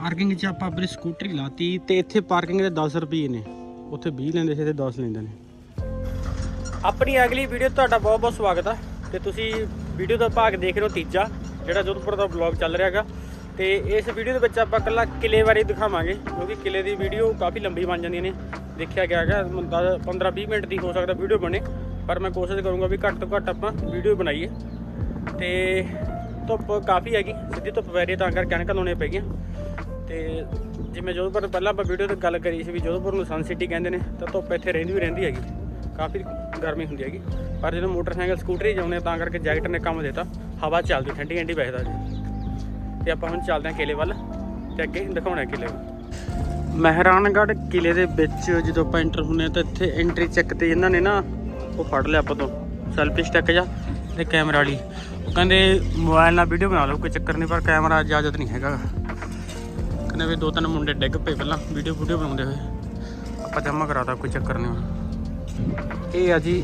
Parking 'ਚ ਆਪਾਂ ਆਪਣੀ ਸਕੂਟਰੀ ਲਾਤੀ ਤੇ ਇੱਥੇ ਪਾਰਕਿੰਗ ਦੇ 10 ਰੁਪਏ ਨੇ। ਉੱਥੇ 20 ਲੈਂਦੇ ਸੀ ਤੇ 10 ਲੈਂਦੇ ਨੇ। ਆਪਣੀ ਅਗਲੀ ਵੀਡੀਓ ਤੁਹਾਡਾ ਬਹੁਤ ਬਹੁਤ ਸਵਾਗਤ ਆ। ਤੇ ਤੁਸੀਂ ਵੀਡੀਓ ਦਾ ਭਾਗ ਦੇਖ ਰਹੇ ਹੋ ਤੀਜਾ, ਜਿਹੜਾ ਜੋਧਪੁਰ ਦਾ ਬਲੌਗ ਚੱਲ ਰਿਹਾ ਹੈਗਾ। ਤੇ ਇਸ ਵੀਡੀਓ ਦੇ ਵਿੱਚ ਆਪਾਂ ਇਕੱਲਾ ਕਿਲੇ ਬਾਰੇ ਦਿਖਾਵਾਂਗੇ, ਕਿਉਂਕਿ ਕਿਲੇ ਦੀ ਵੀਡੀਓ ਕਾਫੀ ਲੰਬੀ ਬਣ ਜਾਂਦੀਆਂ ਨੇ। ਦੇਖਿਆ ਗਿਆ ਹੈਗਾ 15 20 ਮਿੰਟ ਦੀ ਹੋ ਸਕਦਾ ਵੀਡੀਓ ਬਣੇ। ਪਰ ਮੈਂ ਕੋਸ਼ਿਸ਼ ਕਰੂੰਗਾ ਵੀ ਘੱਟ ਤੋਂ ਘੱਟ ਆਪਾਂ ਵੀਡੀਓ ਬਣਾਈਏ। ਤੇ ਧੁੱਪ ਕਾਫੀ ਹੈਗੀ, ਸਿੱਧੀ ਧੁੱਪ ਪੈ ਰਹੀ ਹੈ, ਤਾਂ ਕਰਕੇ ਕਣਕਾਂ ਲਾਉਣੀਆਂ ਪੈ ਗਈਆਂ। ਤੇ ਜਿਵੇਂ ਜੋਧਪੁਰ ਪਹਿਲਾਂ ਆਪਾਂ ਵੀਡੀਓ ਤੇ ਗੱਲ ਕਰੀ ਸੀ ਵੀ ਜੋਧਪੁਰ ਨੂੰ ਸਨ ਸਿਟੀ ਕਹਿੰਦੇ ਨੇ, ਤਾਂ ਧੁੱਪ ਇੱਥੇ ਰਹਿੰਦੀ ਵੀ ਰਹਿੰਦੀ ਹੈਗੀ। ਕਾਫੀ ਗਰਮੀ ਹੁੰਦੀ ਹੈਗੀ। ਪਰ ਜਦੋਂ ਮੋਟਰਸਾਈਕਲ, ਸਕੂਟਰੀ ਜਾਂਦੇ ਹਾਂ, ਤਾਂ ਕਰਕੇ ਜੈਕਟ ਨੇ ਕੰਮ ਦਿੱਤਾ। ਹਵਾ ਚੱਲਦੀ, ਠੰਡੀ ਠੰਡੀ ਵਜਦਾ ਜੀ। ਤੇ ਆਪਾਂ ਹੁਣ ਚੱਲਦੇ ਹਾਂ ਕਿਲੇ ਵੱਲ ਤੇ ਅੱਗੇ ਦਿਖਾਉਣਾ ਕਿਲੇ ਮਹਿਰਾਨਗੜ੍ਹ ਕਿਲੇ ਦੇ ਵਿੱਚ ਜਦੋਂ ਆਪਾਂ ਐਂਟਰ ਹੁੰਨੇ ਤਾਂ ਇੱਥੇ ਐਂਟਰੀ ਚੈੱਕ ਤੇ ਇਹਨਾਂ ਨੇ ਨਾ ਉਹ ਫੜ ਲਿਆ ਆਪਾਂ ਤੋਂ। ਸੈਲਫੀ ਸਟਿੱਕ ਜਾ ਤੇ ਕੈਮਰਾ ਵਾਲੀ। ਉਹ ਕਹਿੰਦੇ ਮੋਬਾਈਲ ਨਾਲ ਵੀਡੀਓ ਬਣਾ ਲਓ, ਕੋਈ ਚੱਕਰ ਨਹੀਂ, ਪਰ ਕੈਮਰਾ ਇਜਾਜ਼ਤ ਨਹੀਂ ਹੈਗਾ। ਕਹਿੰਦੇ ਵੀ ਦੋ ਤਿੰਨ ਮੁੰਡੇ ਡਿੱਗ ਪਏ ਪਹਿਲਾਂ ਵੀਡੀਓ ਵੀਡੀਓ ਬਣਾਉਂਦੇ ਹੋਏ। ਆਪਾਂ ਜਮ੍ਹਾਂ ਕਰਾਤਾ ਕੋਈ ਚੱਕਰ ਨਹੀਂ ਇਹ ਆ ਜੀ,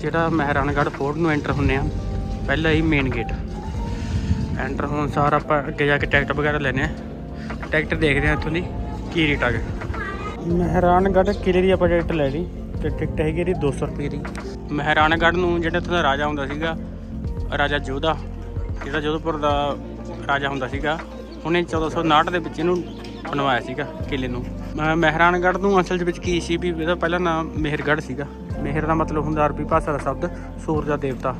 ਜਿਹੜਾ ਮਹਿਰਾਨਗੜ੍ਹ ਫੋਰਟ ਨੂੰ ਐਂਟਰ ਹੁੰਨੇ ਆ, ਪਹਿਲਾ ਹੀ ਮੇਨ ਗੇਟ ਐਂਟਰ ਹੋਣ ਸਾਰ ਆਪਾਂ ਅੱਗੇ ਜਾ ਕੇ ਟਿਕਟ ਵਗੈਰਾ ਲੈਣੇ ਆ। ਟਿਕਟ ਦੇਖਦੇ ਆ ਇੱਥੋਂ ਦੀ, ਕੀ ਰੇਟ ਆ ਗਿਆ। ਮਹਿਰਾਨਗੜ੍ਹ ਕਿਲੇ ਦੀ ਆਪਾਂ ਟਿਕਟ ਲੈ ਲਈ, ਤੇ ਟਿਕਟ ਹੈਗੀ ਇਹਦੀ 200 ਰੁਪਏ ਦੀ। ਮਹਿਰਾਨਗੜ੍ਹ ਨੂੰ ਜਿਹੜਾ ਇੱਥੋਂ ਦਾ ਰਾਜਾ ਹੁੰਦਾ ਸੀਗਾ, ਰਾਜਾ ਜੋਧਾ, ਜਿਹੜਾ ਜੋਧਪੁਰ ਦਾ ਰਾਜਾ ਹੁੰਦਾ ਸੀਗਾ ਉਹਨੇ 1459 ਦੇ ਵਿੱਚ ਇਹਨੂੰ ਬਣਵਾਇਆ ਸੀਗਾ ਕਿਲੇ ਨੂੰ। ਮਹਿਰਾਨਗੜ੍ਹ ਨੂੰ ਅਸਲ ਦੇ ਵਿੱਚ ਕੀ ਸੀ ਵੀ ਇਹਦਾ ਪਹਿਲਾ ਨਾਮ ਮਿਹਰਗੜ੍ਹ ਸੀਗਾ। ਮਿਹਰ ਦਾ ਮਤਲਬ ਹੁੰਦਾ ਅਰਬੀ ਭਾਸ਼ਾ ਦਾ ਸ਼ਬਦ, ਸੂਰਜ ਦਾ ਦੇਵਤਾ।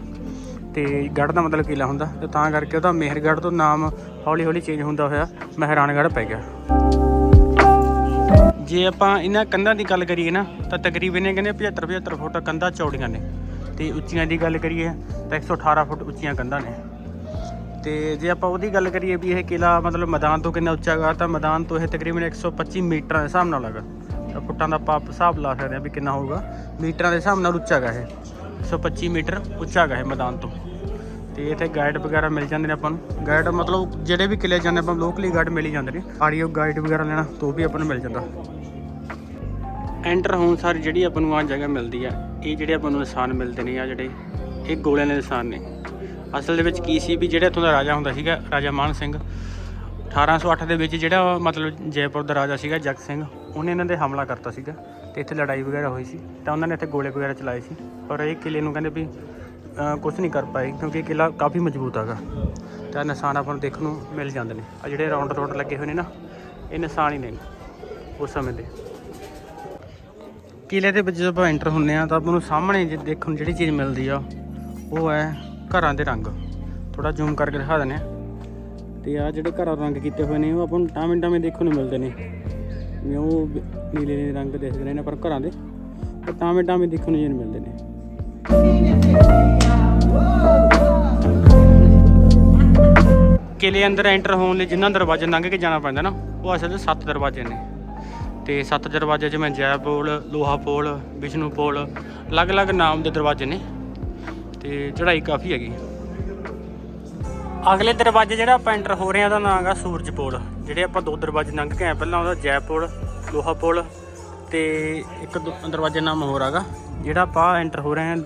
ਤੇ ਗੜ੍ਹ ਦਾ ਮਤਲਬ ਕਿਲਾ ਹੁੰਦਾ ਤੇ ਤਾਂ ਕਰਕੇ ਉਹਦਾ ਮਿਹਰਗੜ੍ਹ ਤੋਂ ਨਾਮ ਹੌਲੀ ਹੌਲੀ ਚੇਂਜ ਹੁੰਦਾ ਹੋਇਆ ਮਹਿਰਾਨਗੜ੍ਹ ਪੈ ਗਿਆ। ਜੇ ਆਪਾਂ ਇਹਨਾਂ ਕੰਧਾਂ ਦੀ ਗੱਲ ਕਰੀਏ ਨਾ, ਤਾਂ ਤਕਰੀਬਨ ਇਹ ਕਹਿੰਦੇ 75 75 ਫੁੱਟ ਕੰਧਾਂ ਚੌੜੀਆਂ ਨੇ। ਤੇ ਉੱਚੀਆਂ ਦੀ ਗੱਲ ਕਰੀਏ, ਤਾਂ 118 ਫੁੱਟ ਉੱਚੀਆਂ ਕੰਧਾਂ ਨੇ। ਤੇ ਜੇ ਆਪਾਂ ਉਹਦੀ ਗੱਲ ਕਰੀਏ ਵੀ ਇਹ ਕਿਲਾ ਮਤਲਬ ਮੈਦਾਨ ਤੋਂ ਕਿੰਨਾ ਉੱਚਾ ਹੈਗਾ, ਤਾਂ ਮੈਦਾਨ ਤੋਂ ਇਹ ਤਕਰੀਬਨ 125 ਮੀਟਰਾਂ ਦੇ ਹਿਸਾਬ ਨਾਲ ਹੈਗਾ। ਤਾਂ ਫੁੱਟਾਂ ਦਾ ਆਪਾਂ ਹਿਸਾਬ ਲਾ ਸਕਦੇ ਹਾਂ ਵੀ ਕਿੰਨਾ ਹੋਊਗਾ। ਮੀਟਰਾਂ ਦੇ ਹਿਸਾਬ ਨਾਲ ਉੱਚਾ ਹੈਗਾ ਇਹ। 125 ਮੀਟਰ ਉੱਚਾ ਹੈਗਾ ਇਹ ਮੈਦਾਨ ਤੋਂ। ਤੇ ਇੱਥੇ ਗਾਈਡ ਵਗੈਰਾ ਮਿਲ ਜਾਂਦੇ ਨੇ ਆਪਾਂ ਨੂੰ। ਗਾਈਡ ਮਤਲਬ ਜਿਹੜੇ ਵੀ ਕਿਲੇ ਜਾਂਦੇ, ਆਪਾਂ ਲੋਕਲੀ ਗਾਈਡ ਮਿਲ ਹੀ ਜਾਂਦੇ ਨੇ। ਆਡੀਓ ਗਾਈਡ ਵਗੈਰਾ ਲੈਣਾ, ਤਾਂ ਉਹ ਵੀ ਆਪਾਂ ਨੂੰ ਮਿਲ ਜਾਂਦਾ। ਐਂਟਰ ਹੋਣ ਸਾਰ ਜਿਹੜੀ ਆਪਾਂ ਨੂੰ ਆ ਜਗ੍ਹਾ ਮਿਲਦੀ ਆ, ਇਹ ਜਿਹੜੇ ਆਪਾਂ ਨੂੰ ਨਿਸ਼ਾਨ ਮਿਲਦੇ ਨੇ ਆ ਜਿਹੜੇ, ਇਹ ਗੋਲਿਆਂ ਦੇ ਨਿਸ਼ਾਨ ਨੇ। ਅਸਲ ਦੇ ਵਿੱਚ ਕੀ ਸੀ ਵੀ ਜਿਹੜਾ ਇੱਥੋਂ ਦਾ ਰਾਜਾ ਹੁੰਦਾ ਸੀਗਾ, ਰਾਜਾ ਮਾਨ ਸਿੰਘ 1808 ਦੇ ਵਿੱਚ ਜਿਹੜਾ ਮਤਲਬ ਜੈਪੁਰ ਦਾ ਰਾਜਾ ਸੀਗਾ ਜਗ ਸਿੰਘ, ਉਹਨੇ ਇਹਨਾਂ ਦੇ ਹਮਲਾ ਕਰਤਾ ਸੀਗਾ ਤੇ ਇੱਥੇ ਲੜਾਈ ਵਗੈਰਾ ਹੋਈ ਸੀ। ਤਾਂ ਉਹਨਾਂ ਨੇ ਇੱਥੇ ਗੋਲੇ ਵਗੈਰਾ ਚਲਾਏ ਸੀ। ਪਰ ਇਹ ਕਿਲੇ ਨੂੰ ਕਹਿੰਦੇ ਵੀ ਕੁਝ ਨਹੀਂ ਕਰ ਪਾਏ ਕਿਉਂਕਿ ਇਹ ਕਿਲਾ ਕਾਫੀ ਮਜ਼ਬੂਤ ਹੈਗਾ। ਤਾਂ ਨਿਸ਼ਾਨ ਆਪਾਂ ਨੂੰ ਦੇਖਣ ਨੂੰ ਮਿਲ ਜਾਂਦੇ ਨੇ। ਆ ਜਿਹੜੇ ਰਾਉਂਡ ਰੋਡ ਲੱਗੇ ਹੋਏ ਨੇ ਨਾ, ਇਹ ਨਿਸ਼ਾਨ ਹੀ ਨੇ ਉਸ ਸਮੇਂ ਦੇ। ਕਿਲੇ ਦੇ ਵਿੱਚ ਜਦੋਂ ਆਪਾਂ ਐਂਟਰ ਹੁੰਨੇ ਆ ਤਾਂ ਆਪਾਂ ਨੂੰ ਸਾਹਮਣੇ ਜੇ ਦੇਖਣ ਨੂੰ ਜਿਹੜੀ ਚੀਜ਼ ਮਿਲਦੀ ਆ, ਉਹ ਹੈ ਘਰਾਂ ਦੇ ਰੰਗ। ਥੋੜਾ ਜ਼ੂਮ ਕਰਕੇ ਦਿਖਾ ਦਿੰਦੇ ਆ ਤੇ ਆ ਜਿਹੜੇ ਘਰਾਂ ਰੰਗ ਕੀਤੇ ਹੋਏ ਨੇ, ਉਹ ਆਪਾਂ ਨੂੰ ਟਾਵੇਂ ਟਾਵੇਂ ਦੇਖਣ ਨੂੰ ਮਿਲਦੇ ਨੇ। ਜਿਵੇਂ ਉਹ ਨੀਲੇ ਨੀਲੇ ਰੰਗ ਦਿਖਦੇ ਨੇ ਪਰ ਘਰਾਂ ਦੇ। ਉਹ ਟਾਵੇਂ ਟਾਵੇਂ ਦੇਖਣ ਨੂੰ ਜਿਹਨੂੰ ਮਿਲਦੇ ਨੇ। ਕਿਲੇ ਅੰਦਰ ਐਂਟਰ ਹੋਣ ਲਈ ਜਿੰਨਾ ਦਰਵਾਜ਼ੇ ਲੰਘ ਕੇ ਜਾਣਾ ਪੈਂਦਾ ਨਾ, ਉਹ ਅਸਲ 'ਚ ਸੱਤ ਦਰਵਾਜ਼ੇ ਨੇ। ਤੇ ਸੱਤ ਦਰਵਾਜ਼ੇ ਜਿਵੇਂ ਜੈ ਪੋਲ, ਲੋਹਾ ਪੋਲ, ਵਿਸ਼ਨੂੰ ਪੋਲ, ਅਲੱਗ-ਅਲੱਗ ਨਾਮ ਦੇ ਦਰਵਾਜ਼ੇ ਨੇ। ਤੇ ਚੜ੍ਹਾਈ ਕਾਫੀ ਹੈਗੀ। ਅਗਲੇ ਦਰਵਾਜ਼ੇ ਜਿਹੜਾ ਆਪਾਂ ਐਂਟਰ ਹੋ ਰਹੇ ਆ ਉਹਦਾ ਨਾਮ ਹੈਗਾ ਸੂਰਜ ਪੁਲ। ਜਿਹੜੇ ਆਪਾਂ ਦੋ ਦਰਵਾਜ਼ੇ ਲੰਘ ਕੇ ਆਏ, ਪਹਿਲਾਂ ਉਹਦਾ ਜੈਪੁਰ ਲੋਹਾ ਪੁਲ ਤੇ ਇੱਕ ਦੋ- ਦਰਵਾਜ਼ੇ ਨਾਮ ਹੋਰ ਹੈਗਾ। ਜਿਹੜਾ ਆਪਾਂ ਐਂਟਰ ਹੋ ਰਹੇ ਆ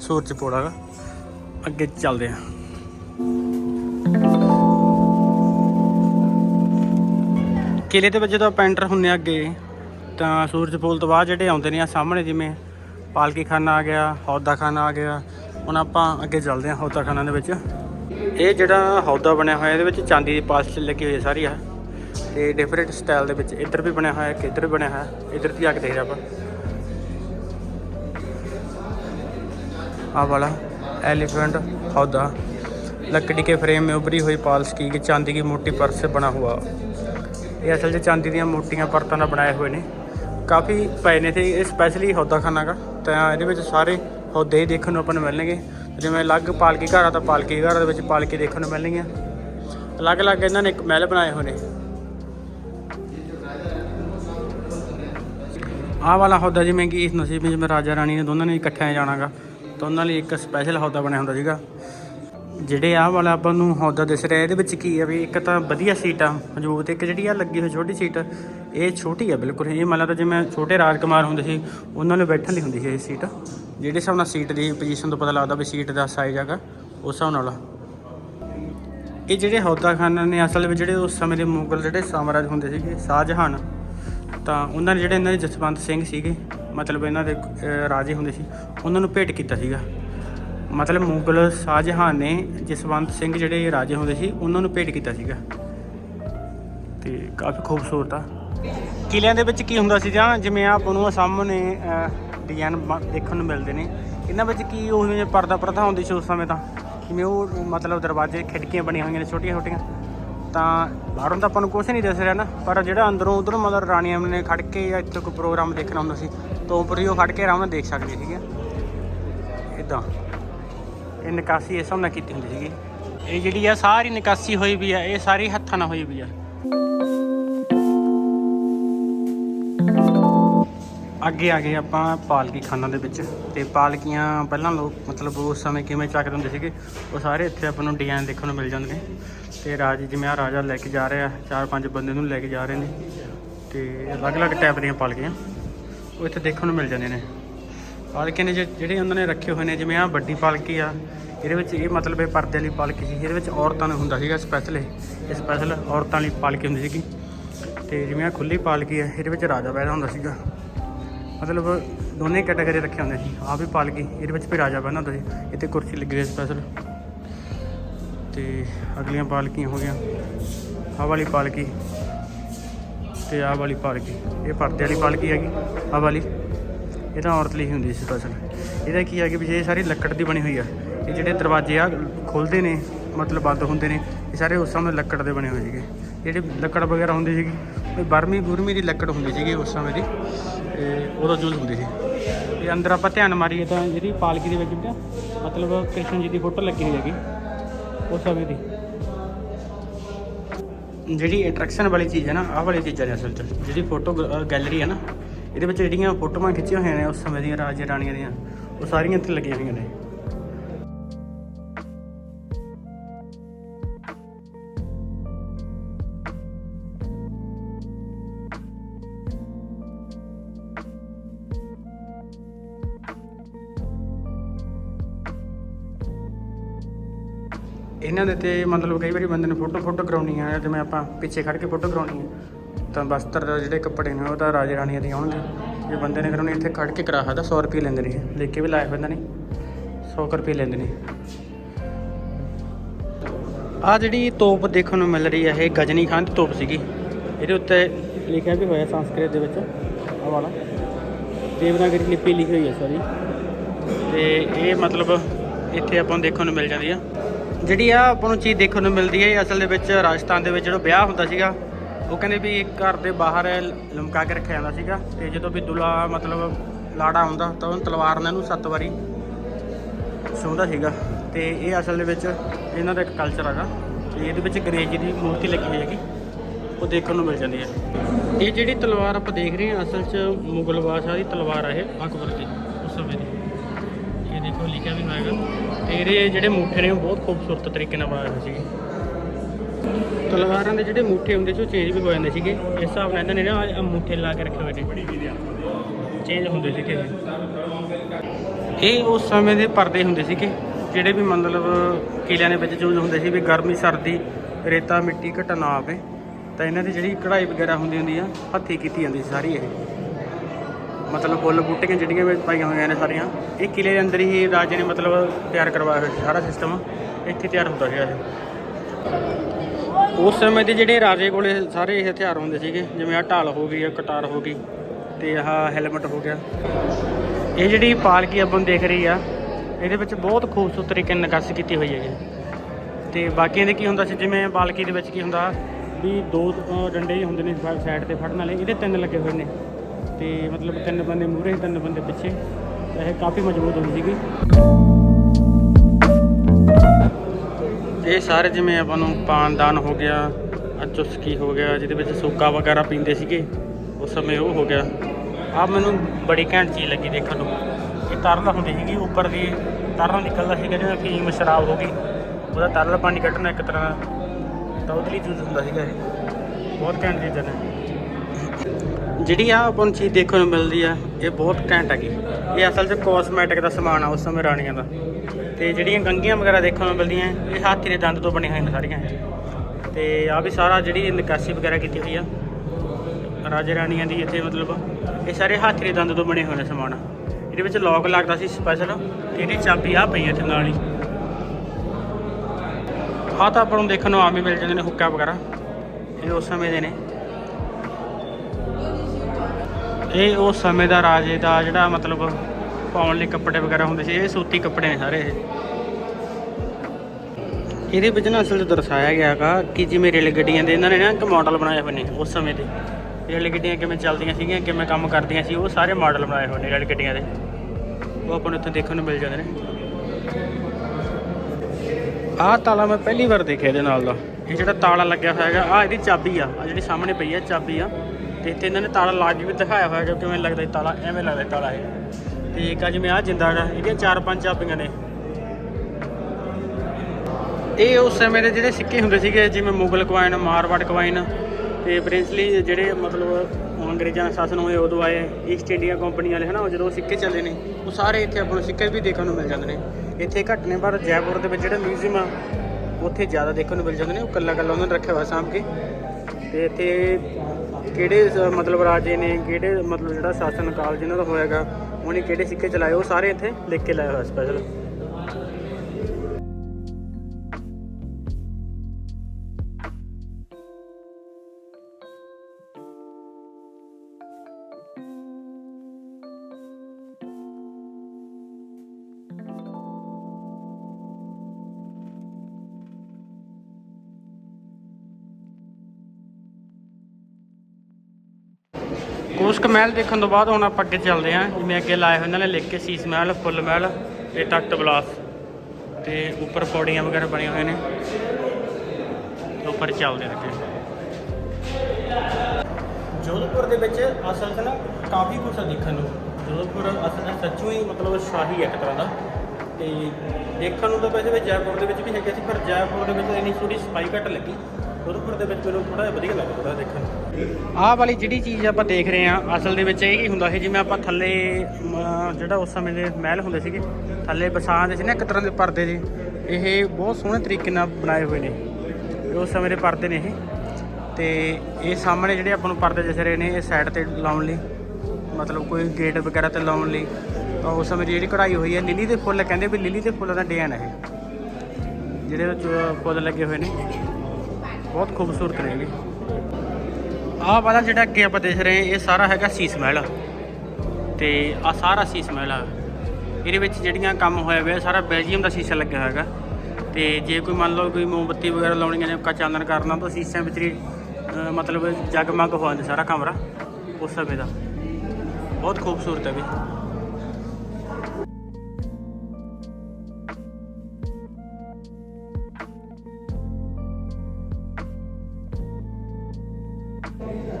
ਸੂਰਜ ਪੁਲ ਹੈਗਾ। ਅੱਗੇ ਚੱਲਦੇ ਆ ਕਿਲੇ ਦੇ ਵਿੱਚ ਜਦੋਂ ਆਪਾਂ ਐਂਟਰ ਹੁੰਨੇ ਆ ਅੱਗੇ, ਤਾਂ ਸੂਰਜ ਪੁਲ ਤੋਂ ਬਾਅਦ ਜਿਹੜੇ ਆਉਂਦੇ ਨੇ ਆ ਸਾਹਮਣੇ, ਜਿਵੇਂ ਪਾਲਕੀ ਖਾਨਾ ਆ ਗਿਆ, ਹੌਦਾ ਖਾਨਾ ਆ ਗਿਆ ਹੁਣ ਆਪਾਂ ਅੱਗੇ ਚੱਲਦੇ ਹਾਂ ਹੌਦਾ ਖਾਨਾ ਦੇ ਵਿੱਚ ਇਹ ਜਿਹੜਾ ਹੌਦਾ ਬਣਿਆ ਹੋਇਆ ਇਹਦੇ ਵਿੱਚ ਚਾਂਦੀ ਦੀ ਪਾਲਸ਼ ਲੱਗੀ ਹੋਈ ਹੈ ਸਾਰੀ ਆ ਤੇ ਡਿਫਰੈਂਟ ਸਟਾਈਲ ਦੇ ਵਿੱਚ ਇੱਧਰ ਵੀ ਬਣਿਆ ਹੋਇਆ ਇੱਕ ਇੱਧਰ ਵੀ ਬਣਿਆ ਹੋਇਆ ਇੱਧਰ ਵੀ ਆ ਕੇ ਦੇਖਦੇ ਆਪਾਂ ਆ वाला एलिफेंट हौदा लकड़ी के फ्रेम में उभरी हुई पालिश की गई चांदी की मोटी परत से बना हुआ ਇਹ ਅਸਲ 'ਚ ਚਾਂਦੀ ਦੀਆਂ ਮੋਟੀਆਂ ਪਰਤਾਂ ਨਾਲ ਬਣਾਏ ਹੋਏ ਨੇ ਕਾਫੀ ਪਏ ਨੇ ਤੇ ਇਹ ਸਪੈਸ਼ਲੀ ਹੌਦਾ ਖਾਨਾ ਗਾ ਤਾਂ ਇਹਦੇ ਵਿੱਚ ਹੀ ਦੇਖਣ ਨੂੰ ਆਪਾਂ ਨੂੰ ਮਿਲਣਗੇ। ਜਿਵੇਂ ਅਲੱਗ ਪਾਲਕੀ ਘਰ ਆ ਤਾਂ ਪਾਲਕੀ ਘਰ ਦੇ ਵਿੱਚ ਪਾਲਕੀ ਦੇਖਣ ਨੂੰ ਮਿਲਣਗੀਆਂ। ਅਲੱਗ-ਅਲੱਗ ਇਹਨਾਂ ਨੇ ਇੱਕ ਮਹਿਲ ਬਣਾਏ ਹੋਏ ਨੇ। ਆਹ ਵਾਲਾ ਹੌਦਾ ਜਿਵੇਂ ਕਿ ਇਸ ਨਸੀਬ ਜਿਵੇਂ ਰਾਜਾ ਰਾਣੀ ਨੇ ਦੋਨਾਂ ਨੇ ਇਕੱਠਿਆਂ ਜਾਣਾਗਾ, ਤਾਂ ਉਹਨਾਂ ਲਈ ਇੱਕ ਸਪੈਸ਼ਲ ਹੌਦਾ ਬਣਿਆ ਹੁੰਦਾ ਸੀਗਾ। ਜਿਹੜੇ ਆਹ ਵਾਲਾ ਆਪਾਂ ਨੂੰ ਹੌਦਾ ਦਿਸ ਰਿਹਾ, ਇਹਦੇ ਵਿੱਚ ਕੀ ਹੈ ਵੀ ਇੱਕ ਤਾਂ ਵਧੀਆ ਸੀਟ ਆ, ਮਜ਼ਬੂਤ, ਇੱਕ ਜਿਹੜੀ ਆ ਲੱਗੀ ਹੋਈ ਛੋਟੀ ਸੀਟ ਇਹ ਛੋਟੀ ਆ, ਬਿਲਕੁਲ। ਇਹ ਮੰਨ ਲਓ ਤਾਂ ਜਿਵੇਂ ਛੋਟੇ ਰਾਜਕੁਮਾਰ ਹੁੰਦੇ ਸੀ, ਉਹਨਾਂ ਨੂੰ ਬੈਠਣ ਲਈ ਹੁੰਦੀ ਸੀ ਇਹ ਸੀਟ। ਜਿਹੜੇ ਹਿਸਾਬ ਨਾਲ ਸੀਟ ਦੀ ਪੋਜੀਸ਼ਨ ਤੋਂ ਪਤਾ ਲੱਗਦਾ ਵੀ ਸੀਟ ਦਾ ਸਾਈਜ਼ ਹੈਗਾ, ਉਸ ਹਿਸਾਬ ਨਾਲ ਇਹ ਜਿਹੜੇ ਹੌਦਾ ਖਾਨਾ ਨੇ ਅਸਲ ਵਿੱਚ ਜਿਹੜੇ ਉਸ ਸਮੇਂ ਦੇ ਮੁਗਲ ਜਿਹੜੇ ਸਾਮਰਾਜ ਹੁੰਦੇ ਸੀਗੇ, ਸ਼ਾਹਜਹਾਨ, ਤਾਂ ਉਹਨਾਂ ਨੇ ਜਿਹੜੇ ਇਹਨਾਂ ਦੇ ਜਸਵੰਤ ਸਿੰਘ ਸੀਗੇ, ਮਤਲਬ ਇਹਨਾਂ ਦੇ ਰਾਜੇ ਹੁੰਦੇ ਸੀ, ਉਹਨਾਂ ਨੂੰ ਭੇਟ ਕੀਤਾ ਸੀਗਾ। ਮਤਲਬ ਮੁਗਲ ਸ਼ਾਹਜਹਾਨ ਨੇ ਜਸਵੰਤ ਸਿੰਘ ਜਿਹੜੇ ਰਾਜੇ ਹੁੰਦੇ ਸੀ, ਉਹਨਾਂ ਨੂੰ ਭੇਟ ਕੀਤਾ ਸੀਗਾ। ਤੇ ਕਾਫੀ ਖੂਬਸੂਰਤ ਆ। ਕਿਲਿਆਂ ਦੇ ਵਿੱਚ ਕੀ ਹੁੰਦਾ ਸੀ? ਜਾਂ ਜਿਵੇਂ ਆਪ ਨੂੰ ਸਾਹਮਣੇ ਡਿਜ਼ਾਈਨ ਦੇਖਣ ਨੂੰ ਮਿਲਦੇ ਨੇ। ਇਹਨਾਂ ਵਿੱਚ ਕੀ ਉਹ ਜਿਵੇਂ ਪਰਦਾ ਪ੍ਰਥਾ ਹੁੰਦੀ ਸੀ ਉਸ ਸਮੇਂ ਤਾਂ? ਜਿਵੇਂ ਉਹ, ਮਤਲਬ ਦਰਵਾਜ਼ੇ, ਖਿੜਕੀਆਂ ਬਣੀਆਂ ਹੋਈਆਂ ਨੇ ਛੋਟੀਆਂ ਛੋਟੀਆਂ ਤਾਂ ਬਾਹਰੋਂ ਤਾਂ ਆਪਾਂ ਨੂੰ ਕੁਝ ਨਹੀਂ ਦਿਸ ਰਿਹਾ ਨਾ। ਪਰ ਜਿਹੜਾ ਅੰਦਰੋਂ, ਉਧਰੋਂ ਮਤਲਬ ਰਾਣੀਆਂ ਨੇ ਖੜ ਕੇ ਜਾਂ ਇੱਥੇ ਕੋਈ ਪ੍ਰੋਗਰਾਮ ਦੇਖਣਾ ਹੁੰਦਾ ਸੀ, ਤਾਂ ਉੱਪਰ ਹੀ ਉਹ ਖੜ ਕੇ ਆਰਾਮ ਨਾਲ ਦੇਖ ਸਕਦੇ ਸੀਗੇ। ਇਦਾਂ ਇਹ ਨਿਕਾਸੀ ਇਸ ਹਿਸਾਬ ਨਾਲ ਕੀਤੀ ਹੁੰਦੀ ਸੀਗੀ। ਇਹ ਜਿਹੜੀ ਆ, ਸਾਰੀ ਨਿਕਾਸੀ ਹੋਈ ਵੀ ਆ, ਇਹ ਸਾਰੀ ਹੱਥਾਂ ਨਾਲ ਹੋਈ ਵੀ ਆ। ਅੱਗੇ ਆ ਗਏ ਆਪਾਂ ਪਾਲਕੀ ਖਾਨਾ ਦੇ ਵਿੱਚ ਤੇ ਪਾਲਕੀਆਂ ਪਹਿਲਾਂ ਲੋਕ ਮਤਲਬ ਉਸ ਸਮੇਂ ਕਿਵੇਂ ਚੱਕਦੇ ਹੁੰਦੇ ਸੀਗੇ, ਉਹ ਸਾਰੇ ਇੱਥੇ ਆਪਾਂ ਨੂੰ ਡਿਜ਼ਾਈਨ ਦੇਖਣ ਨੂੰ ਮਿਲ ਜਾਂਦੇ ਨੇ ਤੇ ਰਾਜ ਜਿਵੇਂ ਆ ਰਾਜਾ ਲੈ ਕੇ ਜਾ ਰਿਹਾ, ਚਾਰ ਪੰਜ ਬੰਦੇ ਨੂੰ ਲੈ ਕੇ ਜਾ ਰਹੇ ਨੇ ਤੇ ਅਲੱਗ-ਅਲੱਗ ਟਾਈਪ ਦੀਆਂ ਪਾਲਕੀਆਂ, ਉਹ ਇੱਥੇ ਦੇਖਣ ਨੂੰ ਮਿਲ ਜਾਂਦੀਆਂ ਨੇ। ਪਾਲਕੀਆਂ ਨੇ ਜਿ- ਜਿਹੜੇ ਉਹਨਾਂ ਨੇ ਰੱਖੇ ਹੋਏ ਨੇ, ਜਿਵੇਂ ਆ ਵੱਡੀ ਪਾਲਕੀ ਆ, ਇਹਦੇ ਵਿੱਚ ਇਹ ਮਤਲਬ ਇਹ ਪਰਦੇ ਵਾਲੀ ਪਾਲਕੀ ਸੀ, ਇਹਦੇ ਵਿੱਚ ਔਰਤਾਂ ਨੂੰ ਹੁੰਦਾ ਸੀਗਾ ਸਪੈਸ਼ਲ ਇਹ ਇਹ ਸਪੈਸ਼ਲ ਔਰਤਾਂ ਲਈ ਪਾਲਕੀ ਹੁੰਦੀ ਸੀਗੀ। ਤੇ ਜਿਵੇਂ ਆ ਖੁੱਲੀ ਪਾਲਕੀ ਆ, ਇਹਦੇ ਵਿੱਚ ਰਾਜਾ ਬੈਠਾ ਹੁੰਦਾ ਸੀਗਾ। ਮਤਲਬ ਦੋਨੇ ਕੈਟਾਗਰੀ ਰੱਖੇ ਹੁੰਦੇ ਸੀ। ਆਹ ਵੀ ਪਾਲਕੀ, ਇਹਦੇ ਵਿੱਚ ਵੀ ਰਾਜਾ ਬਹਿੰਦਾ ਹੁੰਦਾ ਸੀ ਇੱਥੇ ਕੁਰਸੀ ਲੱਗੀ ਹੋਈ ਸਪੈਸ਼ਲ ਤੇ ਅਗਲੀਆਂ ਪਾਲਕੀਆਂ ਹੋ ਗਈਆਂ। ਆਹ ਵਾਲੀ ਪਾਲਕੀ ਤੇ ਆਹ ਵਾਲੀ ਪਾਲਕੀ। ਇਹ ਪਰਦੇ ਵਾਲੀ ਪਾਲਕੀ ਹੈਗੀ, ਆਹ ਵਾਲੀ। ਇਹ ਤਾਂ ਔਰਤ ਲਈ ਹੀ ਹੁੰਦੀ ਸੀ ਸਪੈਸ਼ਲ ਇਹਦਾ ਕੀ ਹੈ ਕਿ ਵੀ ਇਹ ਸਾਰੀ ਲੱਕੜ ਦੀ ਬਣੀ ਹੋਈ ਆ। ਇਹ ਜਿਹੜੇ ਦਰਵਾਜ਼ੇ ਆ, ਖੁੱਲਦੇ ਨੇ, ਮਤਲਬ ਬੰਦ ਹੁੰਦੇ ਨੇ, ਇਹ ਸਾਰੇ ਉਸ ਸਮੇਂ ਲੱਕੜ ਦੇ ਬਣੇ ਹੋਏ ਸੀਗੇ। ਜਿਹੜੇ ਲੱਕੜ ਵਗੈਰਾ ਹੁੰਦੀ ਸੀਗੀ ਇਹ ਬਰਮੀ ਗੁਰਮੀ ਦੀ ਲੱਕੜ ਹੁੰਦੀ ਸੀਗੀ ਉਸ ਸਮੇਂ ਦੀ। ਤੇ ਉਦੋਂ ਯੂਜ਼ ਹੁੰਦੀ ਸੀ। ਤੇ ਅੰਦਰ ਆਪਾਂ ਧਿਆਨ ਮਾਰੀਏ ਤਾਂ ਜਿਹੜੀ ਪਾਲਕੀ ਦੇ ਵਿੱਚ ਵੀ ਮਤਲਬ ਕ੍ਰਿਸ਼ਨ ਜੀ ਦੀ ਫੋਟੋ ਲੱਗੀ ਹੋਈ ਹੈਗੀ, ਉਸ ਸਮੇਂ ਦੀ। ਜਿਹੜੀ ਅਟਰੈਕਸ਼ਨ ਵਾਲੀ ਚੀਜ਼ ਹੈ ਨਾ, ਆਹ ਵਾਲੀ ਚੀਜ਼ਾਂ ਨੇ ਅਸਲ 'ਚ। ਜਿਹੜੀ ਫੋਟੋ ਗੈਲਰੀ ਹੈ ਨਾ, ਇਹਦੇ ਵਿੱਚ ਜਿਹੜੀਆਂ ਫੋਟੋਆਂ ਖਿੱਚੀਆਂ ਹੋਈਆਂ ਨੇ ਉਸ ਸਮੇਂ ਦੀਆਂ ਰਾਜੇ ਰਾਣੀਆਂ ਦੀਆਂ, ਉਹ ਸਾਰੀਆਂ ਇੱਥੇ ਲੱਗੀਆਂ ਹੋਈਆਂ ਨੇ। ਇਹਨਾਂ ਦੇ ਤੇ ਮਤਲਬ ਕਈ ਵਾਰੀ ਬੰਦੇ ਨੇ ਫੋਟੋ ਫੋਟੋ ਕਰਾਉਣੀ ਆ ਜਿਵੇਂ ਆਪਾਂ ਪਿੱਛੇ ਖੜ ਕੇ ਫੋਟੋ ਕਰਾਉਣੀ ਆ ਤਾਂ ਬਸਤਰ ਦੇ ਜਿਹੜੇ ਕੱਪੜੇ ਨੇ ਉਹ ਤਾਂ ਰਾਜੇ ਰਾਣੀਆਂ ਦੇ ਆਉਣਗੇ। ਜੇ ਬੰਦੇ ਨੇ ਕਰਾਉਣੀ, ਇੱਥੇ ਖੜ ਕੇ ਕਰਾ ਸਕਦਾ 100 ਰੁਪਏ ਲੈਂਦੇ ਨੇ ਇਹ। ਲਿਖ ਕੇ ਵੀ ਲਾਇਆ ਪੈਂਦਾ ਨਹੀਂ 100 ਕੁ ਰੁਪਏ ਲੈਂਦੇ ਨੇ। ਆ ਜਿਹੜੀ ਤੋਪ ਦੇਖਣ ਨੂੰ ਮਿਲ ਰਹੀ ਹੈ, ਇਹ ਗਜਨੀ ਖਾਨ ਦੀ ਤੋਪ ਸੀਗੀ। ਇਹਦੇ ਉੱਤੇ ਲਿਖਿਆ ਵੀ ਹੋਇਆ ਸੰਸਕ੍ਰਿਤ ਦੇ ਵਿੱਚ, ਆਹ ਵਾਲਾ। ਦੇਵਨਾਗਰੀ ਲਿਪੀ ਲਿਖੀ ਹੋਈ ਹੈ ਸਾਰੀ ਤੇ ਇਹ ਮਤਲਬ ਇੱਥੇ ਆਪਾਂ ਨੂੰ ਦੇਖਣ ਨੂੰ ਮਿਲ ਜਾਂਦੀ ਆ। ਜਿਹੜੀ ਆ ਆਪਾਂ ਨੂੰ ਚੀਜ਼ ਦੇਖਣ ਨੂੰ ਮਿਲਦੀ ਹੈ, ਇਹ ਅਸਲ ਦੇ ਵਿੱਚ ਰਾਜਸਥਾਨ ਦੇ ਵਿੱਚ ਜਦੋਂ ਵਿਆਹ ਹੁੰਦਾ ਸੀਗਾ, ਉਹ ਕਹਿੰਦੇ ਵੀ ਘਰ ਦੇ ਬਾਹਰ ਲਮਕਾ ਕੇ ਰੱਖਿਆ ਜਾਂਦਾ ਸੀਗਾ ਤੇ ਜਦੋਂ ਵੀ ਦੁਲਾ ਮਤਲਬ ਲਾੜਾ ਹੁੰਦਾ ਤਾਂ ਉਹਨੂੰ ਤਲਵਾਰ ਨਾਲ ਇਹਨੂੰ ਸੱਤ ਵਾਰੀ ਛੂੰਹਦਾ ਸੀਗਾ ਤੇ ਇਹ ਅਸਲ ਦੇ ਵਿੱਚ ਇਹਨਾਂ ਦਾ ਇੱਕ ਕਲਚਰ ਹੈਗਾ ਤੇ ਇਹਦੇ ਵਿੱਚ ਗਣੇਸ਼ ਜੀ ਦੀ ਮੂਰਤੀ ਲੱਗੀ ਹੋਈ ਹੈਗੀ, ਉਹ ਦੇਖਣ ਨੂੰ ਮਿਲ ਜਾਂਦੀ ਹੈ। ਇਹ ਜਿਹੜੀ ਤਲਵਾਰ ਆਪਾਂ ਦੇਖ ਰਹੇ ਹਾਂ, ਅਸਲ 'ਚ ਮੁਗਲ ਬਾਦਸ਼ਾਹ ਦੀ ਤਲਵਾਰ ਆ ਇਹ, ਅਕਬਰ ਦੀ, ਉਸ ਸਮੇਂ ਦੀ। ਦੇਖੋ ਲਿਖਿਆ ਵੀ ਹੋਏਗਾ ਤੇ ਇਹਦੇ ਜਿਹੜੇ ਮੁੱਠੇ ਨੇ ਉਹ ਬਹੁਤ ਖੂਬਸੂਰਤ ਤਰੀਕੇ ਨਾਲ ਬਣਾਏ ਹੋਏ ਸੀਗੇ। ਤਲਵਾਰਾਂ ਦੇ ਜਿਹੜੇ ਮੁੱਠੇ ਹੁੰਦੇ ਸੀ, ਉਹ ਚੇਂਜ ਵੀ ਹੋ ਜਾਂਦੇ ਸੀਗੇ। ਇਸ ਹਿਸਾਬ ਨਾਲ ਇਹਨਾਂ ਨੇ ਨਾ ਆਹ ਮੁੱਠੇ ਲਾ ਕੇ ਰੱਖੇ ਹੋਏ ਨੇ। ਚੇਂਜ ਹੁੰਦੇ ਸੀਗੇ ਇਹ। ਉਸ ਸਮੇਂ ਦੇ ਪਰਦੇ ਹੁੰਦੇ ਸੀਗੇ, ਜਿਹੜੇ ਵੀ ਮਤਲਬ ਕਿਲਿਆਂ ਦੇ ਵਿੱਚ ਯੂਜ਼ ਹੁੰਦੇ ਸੀ, ਵੀ ਗਰਮੀ, ਸਰਦੀ, ਰੇਤਾ, ਮਿੱਟੀ ਘਟਾ ਨਾ ਆਵੇ। ਤਾਂ ਇਹਨਾਂ ਦੀ ਜਿਹੜੀ ਕਢਾਈ ਵਗੈਰਾ ਹੁੰਦੀ ਹੁੰਦੀ ਆ, ਹੱਥੀਂ ਕੀਤੀ ਜਾਂਦੀ ਸੀ ਸਾਰੀ ਇਹ। ਮਤਲਬ ਫੁੱਲ ਬੂਟੀਆਂ ਜਿਹੜੀਆਂ ਵਿੱਚ ਪਾਈਆਂ ਹੋਈਆਂ ਨੇ ਸਾਰੀਆਂ, ਇਹ ਕਿਲੇ ਦੇ ਅੰਦਰ ਹੀ ਰਾਜੇ ਨੇ ਮਤਲਬ ਤਿਆਰ ਕਰਵਾਇਆ ਹੋਇਆ ਸੀ, ਸਾਰਾ ਸਿਸਟਮ ਇੱਥੇ ਤਿਆਰ ਹੁੰਦਾ ਸੀਗਾ ਇਹ। ਉਸ ਸਮੇਂ ਦੇ ਜਿਹੜੇ ਰਾਜੇ ਕੋਲੇ ਸਾਰੇ ਇਹ ਹਥਿਆਰ ਹੁੰਦੇ ਸੀਗੇ, ਜਿਵੇਂ ਆ ਢਾਲ ਹੋ ਗਈ ਆ ਕਟਾਰ ਹੋ ਗਈ, ਤੇ ਆਹ ਹੈਲਮਟ ਹੋ ਗਿਆ। ਇਹ ਜਿਹੜੀ ਪਾਲਕੀ ਆਪਾਂ ਨੂੰ ਦੇਖ ਰਹੀ ਆ, ਇਹਦੇ ਵਿੱਚ ਬਹੁਤ ਖੂਬਸੂਰਤ ਤਰੀਕੇ ਨਾਲ ਨਕਾਸ਼ੀ ਕੀਤੀ ਹੋਈ ਹੈ ਤੇ ਬਾਕੀਆਂ ਦੇ ਕੀ ਹੁੰਦਾ ਸੀ, ਜਿਵੇਂ ਪਾਲਕੀ ਦੇ ਵਿੱਚ ਕੀ ਹੁੰਦਾ, ਵੀ ਦੋ ਡੰਡੇ ਜਿਹੇ ਹੁੰਦੇ ਨੇ ਸਾਈਡ ਤੇ ਫੜਨ ਵਾਲੇ, ਇਹਦੇ ਤਿੰਨ ਲੱਗੇ ਹੋਏ ਨੇ। ਤੇ ਮਤਲਬ ਤਿੰਨ ਬੰਦੇ ਮੂਹਰੇ ਤਿੰਨ ਬੰਦੇ ਪਿੱਛੇ। ਤਾਂ ਇਹ ਕਾਫੀ ਮਜ਼ਬੂਤ ਹੁੰਦੀ ਸੀਗੀ। ਇਹ ਸਾਰੇ ਜਿਵੇਂ ਆਪਾਂ ਨੂੰ ਪਾਨਦਾਨ ਹੋ ਗਿਆ ਚੁਸਕੀ ਹੋ ਗਿਆ, ਜਿਹਦੇ ਵਿੱਚ ਸੋਕਾ ਵਗੈਰਾ ਪੀਂਦੇ ਸੀਗੇ, ਉਸ ਸਮੇਂ ਉਹ ਹੋ ਗਿਆ। ਆ ਮੈਨੂੰ ਬੜੀ ਘੈਂਟ ਚੀਜ਼ ਲੱਗੀ ਦੇਖਣ ਨੂੰ। ਇਹ ਤਰਲ ਹੁੰਦੀ ਸੀਗੀ, ਉੱਪਰ ਦੀ ਤਰਲ ਨਿਕਲਦਾ ਸੀਗਾ ਜਿਵੇਂ ਫੀਮ ਸ਼ਰਾਬ ਹੋ ਗਈ। ਉਹਦਾ ਤਰਲ ਪਾਣੀ ਕੱਢਣਾ ਇੱਕ ਤਰ੍ਹਾਂ ਦਾ, ਤਾਂ ਉਹਦੇ ਲਈ ਯੂਜ਼ ਹੁੰਦਾ ਸੀਗਾ ਇਹ। ਬਹੁਤ ਘੈਂਟ ਚੀਜ਼ਾਂ ਨੇ। ਜਿਹੜੀ ਆ ਆਪਾਂ ਨੂੰ ਚੀਜ਼ ਦੇਖਣ ਨੂੰ ਮਿਲਦੀ ਆ, ਇਹ ਬਹੁਤ ਘੈਂਟ ਹੈਗੀ। ਇਹ ਅਸਲ 'ਚ ਕੋਸਮੈਟਿਕ ਦਾ ਸਮਾਨ ਆ, ਉਸ ਸਮੇਂ ਰਾਣੀਆਂ ਦਾ। ਤੇ ਜਿਹੜੀਆਂ ਕੰਗੀਆਂ ਵਗੈਰਾ ਦੇਖਣ ਨੂੰ ਮਿਲਦੀਆਂ, ਇਹ ਹਾਥੀ ਦੇ ਦੰਦ ਤੋਂ ਬਣੀਆਂ ਹੋਈਆਂ ਸਾਰੀਆਂ ਇਹ। ਤੇ ਆ ਵੀ ਸਾਰਾ ਜਿਹੜੀ ਨਿਕਾਸੀ ਵਗੈਰਾ ਕੀਤੀ ਹੋਈ ਆ, ਰਾਜੇ ਰਾਣੀਆਂ ਦੀ ਇੱਥੇ ਮਤਲਬ, ਇਹ ਸਾਰੇ ਹਾਥੀ ਦੇ ਦੰਦ ਤੋਂ ਬਣੇ ਹੋਏ ਨੇ ਸਮਾਨ। ਇਹਦੇ ਵਿੱਚ ਲੌਕ ਲੱਗਦਾ ਸੀ ਸਪੈਸ਼ਲ ਤੇ ਇਹਦੀ ਚਾਬੀ ਆ ਪਈ ਹੈ ਇੱਥੇ ਨਾਲ ਹੀ। ਆਹ ਤਾਂ ਆਪਾਂ ਨੂੰ ਦੇਖਣ ਨੂੰ ਆਮ ਹੀ ਮਿਲ ਜਾਂਦੇ ਨੇ ਹੁੱਕਾ ਵਗੈਰਾ, ਇਹ ਉਸ ਸਮੇਂ ਦੇ ਨੇ। ਇਹ ਉਸ ਸਮੇਂ ਦਾ ਰਾਜੇ ਦਾ ਜਿਹੜਾ ਮਤਲਬ ਪਾਉਣ ਲਈ ਕੱਪੜੇ ਵਗੈਰਾ ਹੁੰਦੇ ਸੀ, ਇਹ ਸੂਤੀ ਕੱਪੜੇ ਨੇ ਸਾਰੇ ਇਹ। ਇਹਦੇ ਵਿੱਚ ਨਾ ਅਸਲ 'ਚ ਦਰਸਾਇਆ ਗਿਆ ਹੈਗਾ ਕਿ ਜਿਵੇਂ ਰੇਲ ਗੱਡੀਆਂ ਦੇ ਇਹਨਾਂ ਨੇ ਨਾ ਇੱਕ ਮਾਡਲ ਬਣਾਏ ਹੋਏ ਨੇ ਉਸ ਸਮੇਂ ਦੇ। ਰੇਲ ਗੱਡੀਆਂ ਕਿਵੇਂ ਚੱਲਦੀਆਂ ਸੀਗੀਆਂ, ਕਿਵੇਂ ਕੰਮ ਕਰਦੀਆਂ ਸੀ, ਉਹ ਸਾਰੇ ਮਾਡਲ ਬਣਾਏ ਹੋਏ ਨੇ ਰੇਲ ਗੱਡੀਆਂ ਦੇ। ਉਹ ਆਪਾਂ ਨੂੰ ਇੱਥੇ ਦੇਖਣ ਨੂੰ ਮਿਲ ਜਾਂਦੇ ਨੇ। ਆਹ ਤਾਲਾ ਮੈਂ ਪਹਿਲੀ ਵਾਰ ਦੇਖਿਆ ਇਹਦੇ ਨਾਲ ਦਾ। ਇਹ ਜਿਹੜਾ ਤਾਲਾ ਲੱਗਿਆ ਹੋਇਆ ਹੈਗਾ, ਆਹ ਇਹਦੀ ਚਾਬੀ ਆ ਆ ਜਿਹੜੀ ਸਾਹਮਣੇ ਪਈ ਆ, ਚਾਬੀ ਆ। ਤੇ ਇੱਥੇ ਇਹਨਾਂ ਨੇ ਤਾਲਾ ਲਾ ਕੇ ਵੀ ਦਿਖਾਇਆ ਹੋਇਆ ਕਿ ਕਿਵੇਂ ਲੱਗਦਾ ਇਹ ਤਾਲਾ, ਐਵੇਂ ਲੱਗਦਾ ਇਹ ਤਾਲਾ ਇਹ। ਤੇ ਇੱਕ ਆ ਜਿਵੇਂ ਆ ਜਿੰਦਾ ਹੈਗਾ, ਇਹਦੀਆਂ ਚਾਰ ਪੰਜ ਚਾਬੀਆਂ ਨੇ। ਇਹ ਉਸ ਸਮੇਂ ਦੇ ਜਿਹੜੇ ਸਿੱਕੇ ਹੁੰਦੇ ਸੀਗੇ, ਜਿਵੇਂ ਮੁਗਲ ਕੁਆਇਨ ਮਾਰਵਾੜ ਕੁਆਇਨ ਤੇ ਪ੍ਰਿੰਸਲੀ ਜਿਹੜੇ ਮਤਲਬ ਅੰਗਰੇਜ਼ਾਂ ਦਾ ਸ਼ਾਸਨ ਹੋਏ, ਉਦੋਂ ਆਏ ਈਸਟ ਇੰਡੀਆ ਕੰਪਨੀ ਵਾਲੇ, ਹਨਾ, ਉਹ ਜਦੋਂ ਸਿੱਕੇ ਚੱਲੇ ਨੇ, ਉਹ ਸਾਰੇ ਇੱਥੇ ਆਪਾਂ ਨੂੰ ਸਿੱਕੇ ਵੀ ਦੇਖਣ ਨੂੰ ਮਿਲ ਜਾਂਦੇ ਨੇ। ਇੱਥੇ ਘੱਟ ਨੇ, ਪਰ ਜੈਪੁਰ ਦੇ ਵਿੱਚ ਜਿਹੜਾ ਮਿਊਜ਼ੀਅਮ ਆ, ਉੱਥੇ ਜ਼ਿਆਦਾ ਦੇਖਣ ਨੂੰ ਮਿਲ ਜਾਂਦੇ ਨੇ, ਉਹ ਕੱਲਾ ਕੱਲਾ ਉਹਨਾਂ ਨੇ ਰੱਖਿਆ ਹੋਇਆ ਸਾਂਭ ਕੇ। ਤੇ ਇੱਥੇ ਕਿਹੜੇ ਸ- ਮਤਲਬ ਰਾਜੇ ਨੇ ਕਿਹੜੇ, ਮਤਲਬ ਜਿਹੜਾ ਸ਼ਾਸਨ ਕਾਲ ਜਿਨ੍ਹਾਂ ਦਾ ਹੋਇਆਗਾ, ਉਹਨੇ ਕਿਹੜੇ ਸਿੱਕੇ ਚਲਾਏ, ਉਹ ਸਾਰੇ ਇੱਥੇ ਲਿਖ ਕੇ ਲਾਇਆ ਹੋਇਆ ਸਪੈਸ਼ਲ ਕੋਸਕ ਮਹਿਲ ਦੇਖਣ ਤੋਂ ਬਾਅਦ ਹੁਣ ਆਪਾਂ ਅੱਗੇ ਚੱਲਦੇ ਹਾਂ। ਜਿਵੇਂ ਅੱਗੇ ਲਾਏ ਹੋਏ ਇਹਨਾਂ ਨੇ ਲਿਖ ਕੇ ਸੀਸ ਮਹਿਲ, ਫੁੱਲ ਮਹਿਲ ਤੇ ਤਖਤ ਬਲਾਸ ਤੇ ਉੱਪਰ ਪੌੜੀਆਂ ਵਗੈਰਾ ਬਣੇ ਹੋਏ ਨੇ। ਤੇ ਉੱਪਰ ਚੱਲਦੇ ਨੇ ਅੱਗੇ। ਜੋਧਪੁਰ ਦੇ ਵਿੱਚ ਅਸਲ 'ਚ ਨਾ ਕਾਫੀ ਕੁਝ ਆ ਦੇਖਣ ਨੂੰ। ਜੋਧਪੁਰ ਅਸਲ 'ਚ ਸੱਚੋ ਹੀ ਮਤਲਬ ਸ਼ਾਹੀ ਹੈ ਇੱਕ ਤਰ੍ਹਾਂ ਦਾ। ਤੇ ਦੇਖਣ ਨੂੰ ਤਾਂ ਵੈਸੇ ਵੀ ਜੈਪੁਰ ਦੇ ਵਿੱਚ ਵੀ ਹੈਗਾ ਸੀ, ਪਰ ਜੈਪੁਰ ਦੇ ਵਿੱਚ ਇੰਨੀ ਥੋੜੀ ਸਫ਼ਾਈ ਘੱਟ ਲੱਗੀ। ਜੋਧਪੁਰ ਦੇ ਵਿੱਚ ਮੈਨੂੰ ਥੋੜਾ ਵਧੀਆ ਲੱਗਦਾ ਥੋੜਾ ਦੇਖਣ ਨੂੰ ਆਹ ਵਾਲੀ ਜਿਹੜੀ ਚੀਜ਼ ਆਪਾਂ ਦੇਖ ਰਹੇ ਹਾਂ ਅਸਲ ਦੇ ਵਿੱਚ ਇਹ ਕੀ ਹੁੰਦਾ ਸੀ ਜਿਵੇਂ ਆਪਾਂ ਥੱਲੇ ਅਮ, ਜਿਹੜਾ ਉਸ ਸਮੇਂ ਦੇ ਮਹਿਲ ਹੁੰਦੇ ਸੀਗੇ ਥੱਲੇ ਬਸਾਂ ਦੇ ਸੀ ਨਾ ਇੱਕ ਤਰ੍ਹਾਂ ਦੇ ਪਰਦੇ ਜੀ ਇਹ ਬਹੁਤ ਸੋਹਣੇ ਤਰੀਕੇ ਨਾਲ ਬਣਾਏ ਹੋਏ ਨੇ। ਇਹ ਉਸ ਸਮੇਂ ਦੇ ਪਰਦੇ ਨੇ ਇਹ। ਤੇ ਇਹ ਸਾਹਮਣੇ ਜਿਹੜੇ ਆਪਾਂ ਨੂੰ ਪਰਦੇ ਦਿਸ ਰਹੇ ਨੇ ਇਹ ਸਾਈਡ ਤੇ ਲਾਉਣ ਲਈ ਮਤਲਬ ਕੋਈ ਗੇਟ ਵਗੈਰਾ ਤੇ ਲਾਉਣ ਲਈ ਤਾਂ ਉਸ ਸਮੇਂ ਦੀ ਜਿਹੜੀ ਕਢਾਈ ਹੋਈ ਹੈ ਲਿਲੀ ਦੇ ਫੁੱਲ ਕਹਿੰਦੇ ਵੀ ਲਿਲੀ ਦੇ ਫੁੱਲਾਂ ਦਾ ਡਿਜ਼ਾਈਨ ਹੈ ਇਹ ਜਿਹੜੇ ਵਿੱਚ ਫੁੱਲ ਲੱਗੇ ਹੋਏ ਨੇ। ਬਹੁਤ ਖੂਬਸੂਰਤ ਨੇ ਇਹ ਵੀ ਆਹ ਵਾਲਾ ਜਿਹੜਾ ਅੱਗੇ ਆਪਾਂ ਦੇਖ ਰਹੇ ਇਹ ਸਾਰਾ ਹੈਗਾ ਸੀਸ ਮਹਿਲ ਤੇ ਆ ਸਾਰਾ ਸੀਸ ਮਹਿਲ ਆ। ਇਹਦੇ ਵਿੱਚ ਜਿਹੜੀਆਂ ਕੰਮ ਹੋਇਆ ਹੋਇਆ, ਸਾਰਾ ਬੈਲਜੀਅਮ ਦਾ ਸ਼ੀਸ਼ਾ ਲੱਗਿਆ ਹੈਗਾ। ਤੇ ਜੇ ਕੋਈ ਮੰਨ ਲਓ ਕੋਈ ਮੋਮਬੱਤੀ ਵਗੈਰਾ ਲਾਉਣੀਆਂ ਨੇ ਕਾ ਚਾਨਣ ਕਰਨਾ ਤਾਂ ਸ਼ੀਸ਼ਿਆਂ ਵਿੱਚ ਹੀ ਮਤਲਬ ਜਗਮਗ ਹੋ ਜਾਂਦਾ ਸਾਰਾ ਕਮਰਾ ਉਸ ਸਮੇਂ ਦਾ। ਬਹੁਤ ਖੂਬਸੂਰਤ ਹੈ ਵੀ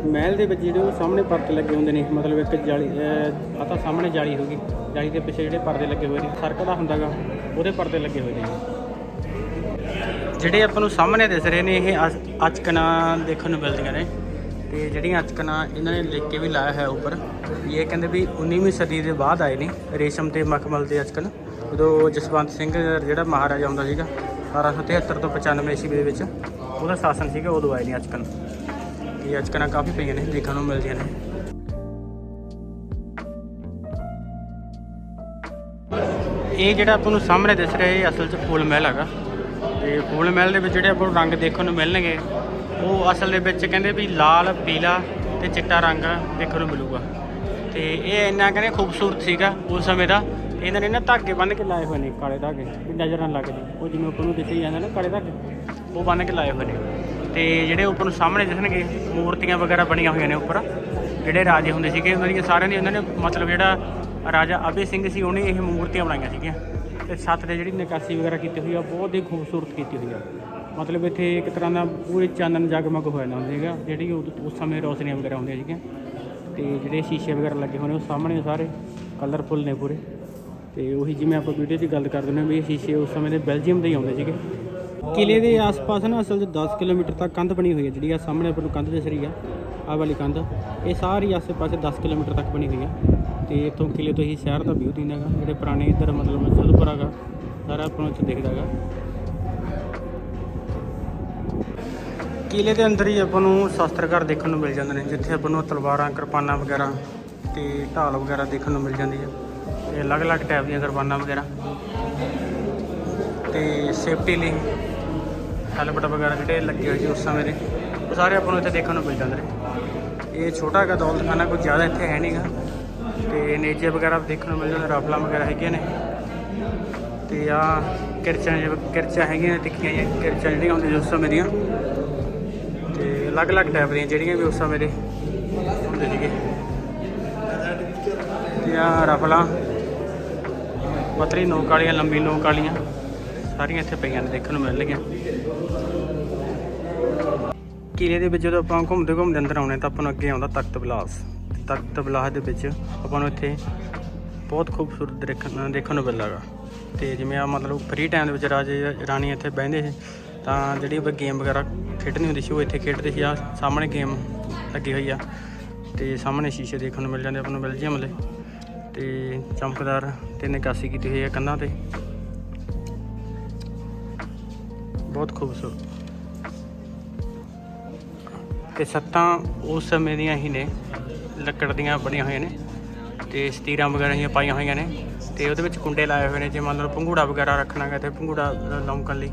ਮਹਿਲ ਦੇ ਵਿੱਚ ਜਿਹੜੇ ਉਹ ਸਾਹਮਣੇ ਪਰਦੇ ਲੱਗੇ ਹੁੰਦੇ ਨੇ, ਮਤਲਬ ਇੱਕ ਜਾਲੀ ਆ ਤਾਂ ਸਾਹਮਣੇ ਜਾਲੀ ਹੋਗੀ ਜਾਲੀ ਦੇ ਪਿੱਛੇ ਜਿਹੜੇ ਪਰਦੇ ਲੱਗੇ ਹੋਏ ਨੇ, ਸਰਕ ਦਾ ਹੁੰਦਾਗਾ ਉਹਦੇ ਪਰਦੇ ਲੱਗੇ ਹੋਏ ਨੇ। ਜਿਹੜੇ ਆਪਾਂ ਨੂੰ ਸਾਹਮਣੇ ਦਿਸ ਰਹੇ ਨੇ, ਇਹ ਅਚ- ਅਚਕਨਾਂ ਦੇਖਣ ਨੂੰ ਮਿਲਦੀਆਂ ਨੇ। ਤੇ ਜਿਹੜੀਆਂ ਅਚਕਨਾਂ ਇਹਨਾਂ ਨੇ ਲਿਖ ਕੇ ਵੀ ਲਾਇਆ ਹੈ ਉੱਪਰ ਇਹ ਕਹਿੰਦੇ ਵੀ 19ਵੀਂ ਸਦੀ ਦੇ ਬਾਅਦ ਆਏ ਨੇ, ਰੇਸ਼ਮ ਤੇ ਮਖਮਲ ਦੇ ਅਚਕਨ। ਉਦੋਂ ਜਸਵੰਤ ਸਿੰਘ ਜਿਹੜਾ ਮਹਾਰਾਜਾ ਹੁੰਦਾ ਸੀਗਾ 1873 ਤੋਂ 95 ਈਸਵੀ ਦੇ ਵਿੱਚ, ਉਹਦਾ ਸ਼ਾਸਨ ਸੀਗਾ, ਉਦੋਂ ਆਏ ਨੇ ਅਚਕਨ। ਅੱਜ ਅਚਕਨਾਂ ਕਾਫੀ ਪਈਆਂ ਨੇ, ਦੇਖਣ ਨੂੰ ਮਿਲਦੀਆਂ ਨੇ। ਇਹ ਜਿਹੜਾ ਆਪਾਂ ਨੂੰ ਸਾਹਮਣੇ ਦਿਸ ਰਿਹਾ, ਇਹ ਅਸਲ 'ਚ ਫੁੱਲ ਮਹਿਲ ਹੈਗਾ। ਤੇ ਫੁੱਲ ਮਹਿਲ ਦੇ ਵਿੱਚ ਜਿਹੜੇ ਆਪਾਂ ਨੂੰ ਰੰਗ ਦੇਖਣ ਨੂੰ ਮਿਲਣਗੇ, ਉਹ ਅਸਲ ਦੇ ਵਿੱਚ ਕਹਿੰਦੇ ਵੀ ਲਾਲ, ਪੀਲਾ ਤੇ ਚਿੱਟਾ ਰੰਗ ਦੇਖਣ ਨੂੰ ਮਿਲੂਗਾ। ਤੇ ਇਹ ਇੰਨਾ ਕਹਿੰਦੇ ਖੂਬਸੂਰਤ ਸੀਗਾ ਉਸ ਸਮੇਂ ਦਾ। ਇਹਨਾਂ ਨੇ ਨਾ ਧਾਗੇ ਬੰਨ੍ਹ ਕੇ ਲਾਏ ਹੋਏ ਨੇ, ਕਾਲੇ ਧਾਗੇ, ਵੀ ਨਜ਼ਰ ਨਾ ਲੱਗ ਜੇ। ਉਹ ਜਿਵੇਂ ਉੱਪਰ ਨੂੰ ਦਿੱਤੇ ਜਾਂਦਾ ਨਾ ਕਾਲੇ ਧਾਗੇ, ਉਹ ਬੰਨ੍ਹ ਕੇ ਲਾਏ ਹੋਏ ਨੇ। ਤੇ ਜਿਹੜੇ ਉੱਪਰ ਨੂੰ ਸਾਹਮਣੇ ਦਿਸਣਗੇ, ਮੂਰਤੀਆਂ ਵਗੈਰਾ ਬਣੀਆਂ ਹੋਈਆਂ ਨੇ ਉੱਪਰ, ਜਿਹੜੇ ਰਾਜੇ ਹੁੰਦੇ ਸੀਗੇ, ਉਹਨਾਂ ਦੀਆਂ ਸਾਰਿਆਂ ਦੀ ਉਹਨਾਂ ਨੇ ਮਤਲਬ ਜਿਹੜਾ ਰਾਜਾ ਅਭੇ ਸਿੰਘ ਸੀ, ਉਹਨੇ ਇਹ ਮੂਰਤੀਆਂ ਬਣਾਈਆਂ ਸੀਗੀਆਂ। ਤੇ ਸੱਤ ਦੇ ਜਿਹੜੀ ਨਿਕਾਸੀ ਵਗੈਰਾ ਕੀਤੀ ਹੋਈ ਆ, ਬਹੁਤ ਹੀ ਖੂਬਸੂਰਤ ਕੀਤੀ ਹੋਈ ਆ। ਮਤਲਬ ਇੱਥੇ ਇੱਕ ਤਰ੍ਹਾਂ ਦਾ ਪੂਰੇ ਚਾਨਣ ਜਗਮਗ ਹੋਇਆ ਨਾ ਸੀਗਾ, ਜਿਹੜੀ ਉਦੋਂ- ਉਸ ਸਮੇਂ ਰੋਸ਼ਨੀਆਂ ਵਗੈਰਾ ਹੁੰਦੀਆਂ ਸੀਗੀਆਂ। ਤੇ ਜਿਹੜੇ ਸ਼ੀਸ਼ੇ ਵਗੈਰਾ ਲੱਗੇ ਹੋਏ ਨੇ ਉਹ ਸਾਹਮਣੇ ਸਾਰੇ ਕਲਰਫੁੱਲ ਨੇ ਪੂਰੇ। ਤੇ ਉਹੀ ਜਿਵੇਂ ਆਪਾਂ ਵੀਡੀਓ 'ਚ ਗੱਲ ਕਰਦੇ ਨੇ ਵੀ ਇਹ ਸ਼ੀਸ਼ੇ ਉਸ ਸਮੇਂ ਦੇ ਬੈਲਜੀਅਮ ਦੇ ਹੀ ਆਉਂਦੇ ਸੀਗੇ। ਕਿਲੇ ਦੇ ਆਸ-ਪਾਸ ਨਾ ਅਸਲ 'ਚ 10 ਕਿਲੋਮੀਟਰ ਤੱਕ ਕੰਧ ਬਣੀ ਹੋਈ ਹੈ, ਜਿਹੜੀ ਆ ਸਾਹਮਣੇ ਆਪਾਂ ਨੂੰ ਕੰਧ ਦਿਸ ਰਹੀ ਆ, ਆਹ ਵਾਲੀ ਕੰਧ। ਇਹ ਸਾਰੀ ਆਸੇ-ਪਾਸੇ 10 ਕਿਲੋਮੀਟਰ ਤੱਕ ਬਣੀ ਹੋਈ ਆ। ਤੇ ਇੱਥੋਂ ਕਿਲੇ ਤੋਂ ਹੀ ਸ਼ਹਿਰ ਦਾ ਵਿਊ ਦਿੰਦਾ ਹੈਗਾ ਜਿਹੜੇ ਪੁਰਾਣੇ ਇੱਧਰ ਮਤਲਬ ਜਲਪੁਰ ਹੈਗਾ, ਸਾਰਾ ਆਪਾਂ ਨੂੰ ਇੱਥੇ ਦਿਖਦਾ ਹੈਗਾ ਕਿਲੇ ਦੇ ਅੰਦਰ ਹੀ ਆਪਾਂ ਨੂੰ ਸ਼ਸਤਰ ਘਰ ਦੇਖਣ ਨੂੰ ਮਿਲ ਜਾਂਦੇ ਨੇ, ਜਿੱਥੇ ਆਪਾਂ ਨੂੰ ਤਲਵਾਰਾਂ, ਕਿਰਪਾਨਾਂ ਵਗੈਰਾ ਤੇ ਢਾਲ ਵਗੈਰਾ ਦੇਖਣ ਨੂੰ ਮਿਲ ਜਾਂਦੀ ਹੈ ਤੇ ਅਲੱਗ-ਅਲੱਗ ਟਾਈਪ ਦੀਆਂ ਕਿਰਪਾਨਾਂ ਵਗੈਰਾ। ਤੇ ਸੇਫਟੀ ਲਈ ਹੈਲਮਟ ਵਗੈਰਾ ਜਿਹੜੇ ਲੱਗੇ ਹੋਏ ਸੀ ਉਸ ਸਮੇਂ ਦੇ, ਉਹ ਸਾਰੇ ਆਪਾਂ ਨੂੰ ਇੱਥੇ ਦੇਖਣ ਨੂੰ ਮਿਲ ਜਾਂਦੇ ਨੇ। ਇਹ ਛੋਟਾ ਹੈਗਾ ਦੌਲਤਖਾਨਾ ਕੋਈ ਜ਼ਿਆਦਾ ਇੱਥੇ ਹੈ ਨਹੀਂਗਾ ਤੇ ਨੇਜੇ ਵਗੈਰਾ ਦੇਖਣ ਨੂੰ ਮਿਲ ਜਾਂਦੇ, ਰਾਫਲਾਂ ਵਗੈਰਾ ਹੈਗੀਆਂ ਨੇ। ਤੇ ਆ ਕਿਰਚਾਂ ਜਿਵੇਂ ਕਿਰਚਾਂ ਹੈਗੀਆਂ, ਤਿੱਖੀਆਂ ਜਿਹੀਆਂ ਕਿਰਚਾਂ ਜਿਹੜੀਆਂ ਹੁੰਦੀਆਂ ਉਸ ਸਮੇਂ ਦੀਆਂ। ਤੇ ਅਲੱਗ-ਅਲੱਗ ਟਾਈਪ ਦੀਆਂ ਜਿਹੜੀਆਂ ਵੀ ਉਸ ਸਮੇਂ ਦੇ ਹੁੰਦੇ ਸੀਗੇ। ਤੇ ਆ ਰਫਲਾਂ ਪਤਲੀ ਨੋਕ ਵਾਲੀਆਂ, ਲੰਬੀ ਨੋਕ ਵਾਲੀਆਂ। ਸਾਰੀਆਂ ਇੱਥੇ ਪਈਆਂ ਨੇ, ਦੇਖਣ ਨੂੰ ਮਿਲਣਗੀਆਂ ਕਿਲੇ ਦੇ ਵਿੱਚ ਜਦੋਂ ਆਪਾਂ ਘੁੰਮਦੇ ਘੁੰਮਦੇ ਅੰਦਰ ਆਉਣੇ ਤਾਂ ਆਪਾਂ ਨੂੰ ਅੱਗੇ ਆਉਂਦਾ ਤਖਤ ਬਿਲਾਸ। ਤਖਤ ਬਿਲਾਸ ਦੇ ਵਿੱਚ ਆਪਾਂ ਨੂੰ ਇੱਥੇ ਬਹੁਤ ਖੂਬਸੂਰਤ ਦੇਖਣ ਦੇਖਣ ਨੂੰ ਮਿਲੇਗਾ ਤੇ ਜਿਵੇਂ ਆ ਮਤਲਬ ਫ੍ਰੀ ਟਾਈਮ ਦੇ ਵਿੱਚ ਰਾਜੇ ਰਾਣੀ ਇੱਥੇ ਬਹਿੰਦੇ ਸੀ, ਤਾਂ ਜਿਹੜੀ ਵੀ ਗੇਮ ਵਗੈਰਾ ਖੇਡਣੀ ਹੁੰਦੀ ਸੀ, ਉਹ ਇੱਥੇ ਖੇਡਦੇ ਸੀ। ਆ ਸਾਹਮਣੇ ਗੇਮ ਲੱਗੀ ਹੋਈ ਆ। ਤੇ ਸਾਹਮਣੇ ਸ਼ੀਸ਼ੇ ਦੇਖਣ ਨੂੰ ਮਿਲ ਜਾਂਦੇ, ਆਪਾਂ ਨੂੰ ਬੈਲਜੀਅਮ ਵਾਲੇ ਤੇ ਚਮਕਦਾਰ ਤੇ ਨਿਕਾਸੀ ਕੀਤੀ ਹੋਈ ਆ ਕੰਧਾਂ ਤੇ। ਬਹੁਤ ਖੂਬਸੂਰਤ। ਤੇ ਸੱਤਾਂ ਉਸ ਸਮੇਂ ਦੀਆਂ ਹੀ ਨੇ, ਲੱਕੜ ਦੀਆਂ ਬਣੀਆਂ ਹੋਈਆਂ ਨੇ, ਤੇ ਸਤੀਰਾਂ ਵਗੈਰਾ ਹੀ ਪਾਈਆਂ ਹੋਈਆਂ ਨੇ, ਤੇ ਉਹਦੇ ਵਿੱਚ ਕੁੰਡੇ ਲਾਏ ਹੋਏ ਨੇ, ਜੇ ਮੰਨ ਲਓ ਪੰਘੂੜਾ ਵਗੈਰਾ ਰੱਖਣਾ ਹੈ ਤੇ ਪੰਘੂੜਾ ਲੌਂਕਣ ਲਈ,